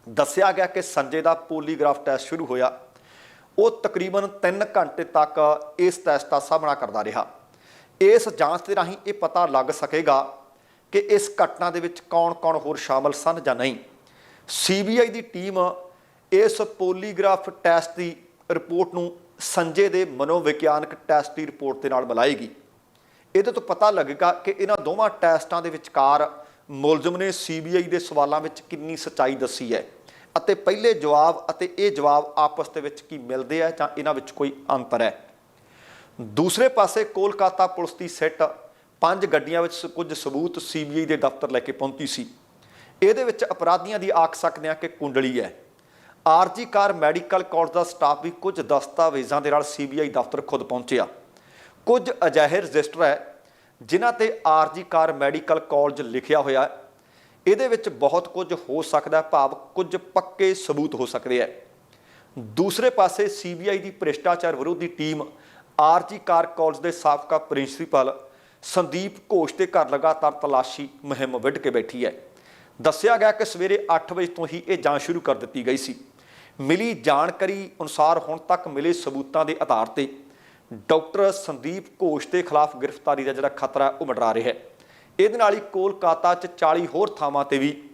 ਦੱਸਿਆ ਗਿਆ ਕਿ ਸੰਜੇ ਦਾ ਪੋਲੀਗ੍ਰਾਫ ਟੈਸਟ ਸ਼ੁਰੂ ਹੋਇਆ। ਉਹ ਤਕਰੀਬਨ 3 ਘੰਟੇ ਤੱਕ ਇਸ ਟੈਸਟ ਦਾ ਸਾਹਮਣਾ ਕਰਦਾ ਰਿਹਾ। ਇਸ ਜਾਂਚ ਦੇ ਰਾਹੀਂ ਇਹ ਪਤਾ ਲੱਗ ਸਕੇਗਾ ਕਿ ਇਸ ਘਟਨਾ ਦੇ ਵਿੱਚ ਕੌਣ-ਕੌਣ ਹੋਰ ਸ਼ਾਮਲ ਸਨ ਜਾਂ ਨਹੀਂ। ਸੀਬੀਆਈ ਦੀ ਟੀਮ ਇਸ ਪੋਲੀਗ੍ਰਾਫ ਟੈਸਟ ਦੀ ਰਿਪੋਰਟ ਨੂੰ ਸੰਜੇ ਦੇ ਮਨੋਵਿਗਿਆਨਕ ਟੈਸਟ ਦੀ ਰਿਪੋਰਟ ਦੇ ਨਾਲ ਮਿਲਾਏਗੀ। ਇਹਦੇ ਤੋਂ ਪਤਾ ਲੱਗੇਗਾ ਕਿ ਇਹਨਾਂ ਦੋਵਾਂ ਟੈਸਟਾਂ ਦੇ ਵਿਚਕਾਰ ਮੁਲਜ਼ਮ ਨੇ ਸੀਬੀਆਈ ਦੇ ਸਵਾਲਾਂ ਵਿੱਚ ਕਿੰਨੀ ਸਚਾਈ ਦੱਸੀ ਹੈ ਅਤੇ ਪਹਿਲੇ ਜਵਾਬ ਅਤੇ ਇਹ ਜਵਾਬ ਆਪਸ ਦੇ ਵਿੱਚ ਕੀ ਮਿਲਦੇ ਆ ਜਾਂ ਇਹਨਾਂ ਵਿੱਚ ਕੋਈ ਅੰਤਰ ਹੈ। ਦੂਸਰੇ ਪਾਸੇ ਕੋਲਕਾਤਾ ਪੁਲਿਸ ਦੀ ਸਿੱਟ ਪੰਜ ਗੱਡੀਆਂ ਵਿੱਚ ਕੁਝ ਸਬੂਤ ਸੀਬੀਆਈ ਦੇ ਦਫ਼ਤਰ ਲੈ ਕੇ ਪਹੁੰਚੀ ਸੀ। ਇਹਦੇ ਵਿੱਚ ਅਪਰਾਧੀਆਂ ਦੀ ਆਖ ਸਕਦੇ ਹਾਂ ਕਿ ਕੁੰਡਲੀ ਹੈ। R G Kar medical college ਦਾ ਸਟਾਫ ਵੀ ਕੁਝ ਦਸਤਾਵੇਜ਼ਾਂ ਦੇ ਨਾਲ ਸੀਬੀਆਈ ਦਫ਼ਤਰ ਖੁਦ ਪਹੁੰਚਿਆ। ਕੁਝ ਅਜਿਹੇ ਰਜਿਸਟਰ ਹੈ ਜਿਨ੍ਹਾਂ ਤੇ ਆਰਜੀ ਕਾਰ ਮੈਡੀਕਲ ਕਾਲਜ ਲਿਖਿਆ ਹੋਇਆ ਹੈ। ਇਹਦੇ ਵਿੱਚ ਬਹੁਤ ਕੁਝ ਹੋ ਸਕਦਾ ਭਾਵ ਕੁਝ ਪੱਕੇ ਸਬੂਤ ਹੋ ਸਕਦੇ ਹੈ। ਦੂਸਰੇ ਪਾਸੇ ਸੀਬੀਆਈ ਦੀ ਭ੍ਰਿਸ਼ਟਾਚਾਰ ਵਿਰੋਧੀ ਟੀਮ ਆਰਜੀ ਕਾਰ ਕਾਲਜ ਦੇ ਸਾਬਕਾ ਪ੍ਰਿੰਸੀਪਲ ਸੰਦੀਪ ਘੋਸ਼ ਦੇ ਘਰ ਲਗਾਤਾਰ ਤਲਾਸ਼ੀ ਮੁਹਿੰਮ ਵਿੱਢ ਕੇ ਬੈਠੀ ਹੈ। ਦੱਸਿਆ ਗਿਆ ਕਿ ਸਵੇਰੇ 8 ਵਜੇ ਤੋਂ ਹੀ ਇਹ ਜਾਂਚ ਸ਼ੁਰੂ ਕਰ ਦਿੱਤੀ ਗਈ ਸੀ। ਮਿਲੀ ਜਾਣਕਾਰੀ ਅਨੁਸਾਰ ਹੁਣ ਤੱਕ ਮਿਲੇ ਸਬੂਤਾਂ ਦੇ ਆਧਾਰ ਤੇ ਡਾਕਟਰ ਸੰਦੀਪ ਘੋਸ਼ ਦੇ ਖਿਲਾਫ ਗ੍ਰਿਫਤਾਰੀ ਦਾ ਜਿਹੜਾ ਖਤਰਾ ਉਹ ਮੰਡਰਾ ਰਿਹਾ ਹੈ। ਇਹਦੇ ਨਾਲ ਹੀ ਕੋਲਕਾਤਾ 'ਚ 40 ਹੋਰ ਥਾਵਾਂ ਤੇ ਵੀ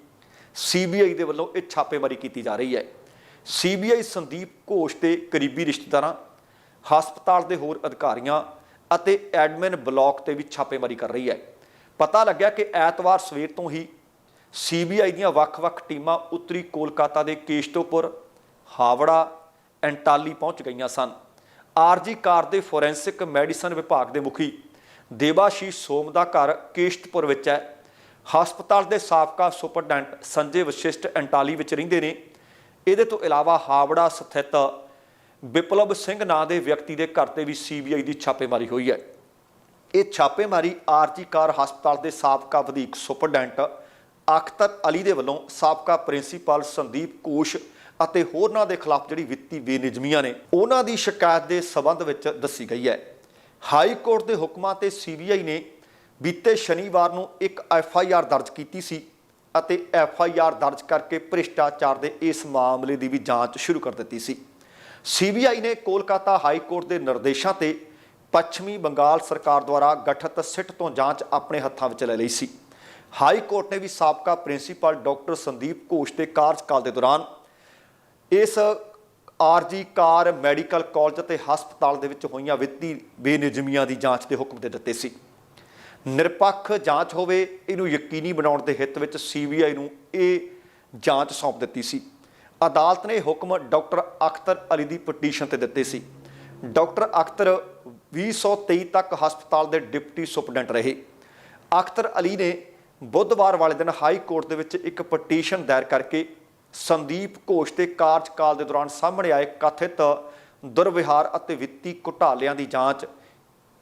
ਸੀਬੀਆਈ ਦੇ ਵੱਲੋਂ ਇਹ ਛਾਪੇਮਾਰੀ ਕੀਤੀ ਜਾ ਰਹੀ ਹੈ। ਸੀਬੀਆਈ ਸੰਦੀਪ ਘੋਸ਼ ਦੇ ਕਰੀਬੀ ਰਿਸ਼ਤੇਦਾਰਾਂ, ਹਸਪਤਾਲ ਦੇ ਹੋਰ ਅਧਿਕਾਰੀਆਂ ਅਤੇ ਐਡਮਿਨ ਬਲਾਕ ਤੇ ਵੀ ਛਾਪੇਮਾਰੀ ਕਰ ਰਹੀ ਹੈ। ਪਤਾ ਲੱਗਿਆ ਕਿ ਐਤਵਾਰ ਸਵੇਰ ਤੋਂ ਹੀ ਸੀਬੀਆਈ ਦੀਆਂ ਵੱਖ-ਵੱਖ ਟੀਮਾਂ ਉੱਤਰੀ ਕੋਲਕਾਤਾ ਦੇ ਕੇਸ਼ਟੋਪੁਰ, ਹਾਵੜਾ, ਐਂਟਾਲੀ ਪਹੁੰਚ ਗਈਆਂ ਸਨ। ਆਰਜੀ ਕਾਰ ਦੇ ਫੋਰੈਂਸਿਕ ਮੈਡੀਸਨ ਵਿਭਾਗ ਦੇ ਮੁਖੀ ਦੇਵਾਸ਼ੀਸ਼ ਸੋਮ ਦਾ ਘਰ ਕੇਸ਼ਟਪੁਰ ਵਿੱਚ ਹੈ। ਹਸਪਤਾਲ ਦੇ ਸਾਬਕਾ ਸੁਪਰਡੈਂਟ ਸੰਜੇ ਵਸ਼ਿਸ਼ਟ ਅੰਟਾਲੀ ਵਿੱਚ ਰਹਿੰਦੇ ਨੇ। ਇਹਦੇ ਤੋਂ ਇਲਾਵਾ ਹਾਵੜਾ ਸਥਿਤ ਵਿਪਲਬ ਸਿੰਘ ਨਾਂ ਦੇ ਵਿਅਕਤੀ ਦੇ ਘਰ ਤੇ ਵੀ ਸੀਬੀਆਈ ਦੀ ਛਾਪੇਮਾਰੀ ਹੋਈ ਹੈ। ਇਹ ਛਾਪੇਮਾਰੀ ਆਰਜੀ ਕਾਰ ਹਸਪਤਾਲ ਦੇ ਸਾਬਕਾ ਵਧੀਕ ਸੁਪਰਡੈਂਟ ਅਖਤਰ ਅਲੀ ਦੇ ਵੱਲੋਂ ਸਾਬਕਾ ਪ੍ਰਿੰਸੀਪਲ ਸੰਦੀਪ ਕੋਸ਼ ਅਤੇ ਹੋਰਨਾਂ ਦੇ ਖਿਲਾਫ ਜਿਹੜੀ ਵਿੱਤੀ ਬੇਨਿਜ਼ਮੀਆਂ ਨੇ, ਉਹਨਾਂ ਦੀ ਸ਼ਿਕਾਇਤ ਦੇ ਸਬੰਧ ਵਿੱਚ ਦੱਸੀ ਗਈ ਹੈ। ਹਾਈ ਕੋਰਟ ਦੇ ਹੁਕਮਾਂ ਤੇ ਸੀਬੀਆਈ ਨੇ ਬੀਤੇ ਸ਼ਨੀਵਾਰ ਨੂੰ ਇੱਕ ਐਫ ਆਈ ਆਰ ਦਰਜ ਕੀਤੀ ਸੀ ਅਤੇ ਐਫ ਆਈ ਆਰ ਦਰਜ ਕਰਕੇ ਭ੍ਰਿਸ਼ਟਾਚਾਰ ਦੇ ਇਸ ਮਾਮਲੇ ਦੀ ਵੀ ਜਾਂਚ ਸ਼ੁਰੂ ਕਰ ਦਿੱਤੀ ਸੀ। ਸੀਬੀਆਈ ਨੇ ਕੋਲਕਾਤਾ ਹਾਈ ਕੋਰਟ ਦੇ ਨਿਰਦੇਸ਼ਾਂ ਤੇ ਪੱਛਮੀ ਬੰਗਾਲ ਸਰਕਾਰ ਦੁਆਰਾ ਗਠਿਤ ਸਿੱਟ ਤੋਂ ਜਾਂਚ ਆਪਣੇ ਹੱਥਾਂ ਵਿੱਚ ਲੈ ਲਈ ਸੀ। ਹਾਈ ਕੋਰਟ ਨੇ ਵੀ ਸਾਬਕਾ ਪ੍ਰਿੰਸੀਪਲ ਡਾਕਟਰ ਸੰਦੀਪ ਘੋਸ਼ ਦੇ ਕਾਰਜਕਾਲ ਦੇ ਦੌਰਾਨ ਇਸ ਆਰਜੀ ਕਾਰ ਮੈਡੀਕਲ ਕਾਲਜ ਅਤੇ ਹਸਪਤਾਲ ਦੇ ਵਿੱਚ ਹੋਈਆਂ ਵਿੱਤੀ ਬੇਨਿਯਮੀਆਂ ਦੀ ਜਾਂਚ ਦੇ ਹੁਕਮ ਦੇ ਦਿੱਤੇ ਸੀ। ਨਿਰਪੱਖ ਜਾਂਚ ਹੋਵੇ, ਇਹਨੂੰ ਯਕੀਨੀ ਬਣਾਉਣ ਦੇ ਹਿੱਤ ਵਿੱਚ ਸੀਬੀਆਈ ਨੂੰ ਇਹ ਜਾਂਚ ਸੌਂਪ ਦਿੱਤੀ ਸੀ। ਅਦਾਲਤ ਨੇ ਇਹ ਹੁਕਮ ਡਾਕਟਰ ਅਖਤਰ ਅਲੀ ਦੀ ਪਟੀਸ਼ਨ ਤੇ ਦਿੱਤੇ ਸੀ। ਡਾਕਟਰ ਅਖਤਰ 2023 ਤੱਕ ਹਸਪਤਾਲ ਦੇ ਡਿਪਟੀ ਸੁਪਰਡੈਂਟ ਰਹੇ। ਅਖਤਰ ਅਲੀ ਨੇ ਬੁੱਧਵਾਰ ਵਾਲੇ ਦਿਨ ਹਾਈ ਕੋਰਟ ਦੇ ਵਿੱਚ ਇੱਕ ਪਟੀਸ਼ਨ ਦਾਇਰ ਕਰਕੇ ਸੰਦੀਪ ਘੋਸ਼ ਦੇ ਕਾਰਜਕਾਲ ਦੇ ਦੌਰਾਨ ਸਾਹਮਣੇ ਆਏ ਕਥਿਤ ਦੁਰਵਿਹਾਰ ਅਤੇ ਵਿੱਤੀ ਘੁਟਾਲਿਆਂ ਦੀ ਜਾਂਚ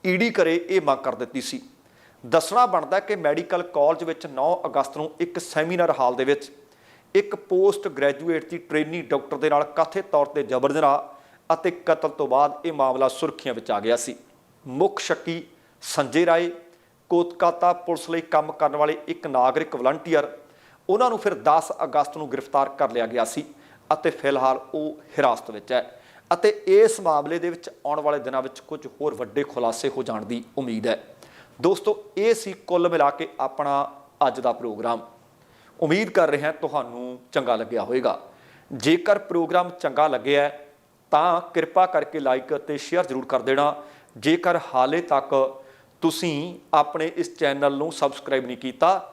ਈਡੀ ਕਰੇ ਇਹ ਮੰਗ ਕਰ ਦਿੱਤੀ ਸੀ। ਦੱਸਣਾ ਬਣਦਾ ਕਿ ਮੈਡੀਕਲ ਕਾਲਜ ਵਿੱਚ 9 ਅਗਸਤ ਨੂੰ ਇੱਕ ਸੈਮੀਨਾਰ ਹਾਲ ਦੇ ਵਿੱਚ ਇੱਕ ਪੋਸਟ ਗ੍ਰੈਜੂਏਟ ਦੀ ਟ੍ਰੇਨੀ ਡਾਕਟਰ ਦੇ ਨਾਲ ਕਥਿਤ ਤੌਰ ਤੇ ਜਬਰ ਜਨਾਹ ਅਤੇ ਕਤਲ ਤੋਂ ਬਾਅਦ ਇਹ ਮਾਮਲਾ ਸੁਰਖੀਆਂ ਵਿੱਚ ਆ ਗਿਆ ਸੀ। ਮੁੱਖ ਸ਼ੱਕੀ ਸੰਜੇ ਰਾਏ ਕੋਤਕਾਤਾ ਪੁਲਿਸ ਲਈ ਕੰਮ ਕਰਨ ਵਾਲੇ ਇੱਕ ਨਾਗਰਿਕ ਵਲੰਟੀਅਰ ਉਹਨਾਂ ਨੂੰ ਫਿਰ 10 ਅਗਸਤ ਨੂੰ ਗ੍ਰਿਫਤਾਰ ਕਰ ਲਿਆ ਗਿਆ ਸੀ ਅਤੇ ਫਿਲਹਾਲ ਉਹ ਹਿਰਾਸਤ ਵਿੱਚ ਹੈ ਅਤੇ ਇਸ ਮਾਮਲੇ ਦੇ ਵਿੱਚ ਆਉਣ ਵਾਲੇ ਦਿਨਾਂ ਵਿੱਚ ਕੁਝ ਹੋਰ ਵੱਡੇ ਖੁਲਾਸੇ ਹੋ ਜਾਣ ਦੀ ਉਮੀਦ ਹੈ। ਦੋਸਤੋ, ਇਹ ਸੀ ਕੁੱਲ ਮਿਲਾ ਕੇ ਆਪਣਾ ਅੱਜ ਦਾ ਪ੍ਰੋਗਰਾਮ। ਉਮੀਦ ਕਰ ਰਹੇ ਹਾਂ ਤੁਹਾਨੂੰ ਚੰਗਾ ਲੱਗਿਆ ਹੋਵੇਗਾ। ਜੇਕਰ ਪ੍ਰੋਗਰਾਮ ਚੰਗਾ ਲੱਗਿਆ ਤਾਂ ਕਿਰਪਾ ਕਰਕੇ ਲਾਈਕ ਅਤੇ ਸ਼ੇਅਰ ਜ਼ਰੂਰ ਕਰ ਦੇਣਾ। ਜੇਕਰ ਹਾਲੇ ਤੱਕ ਤੁਸੀਂ ਆਪਣੇ ਇਸ ਚੈਨਲ ਨੂੰ ਸਬਸਕ੍ਰਾਈਬ ਨਹੀਂ ਕੀਤਾ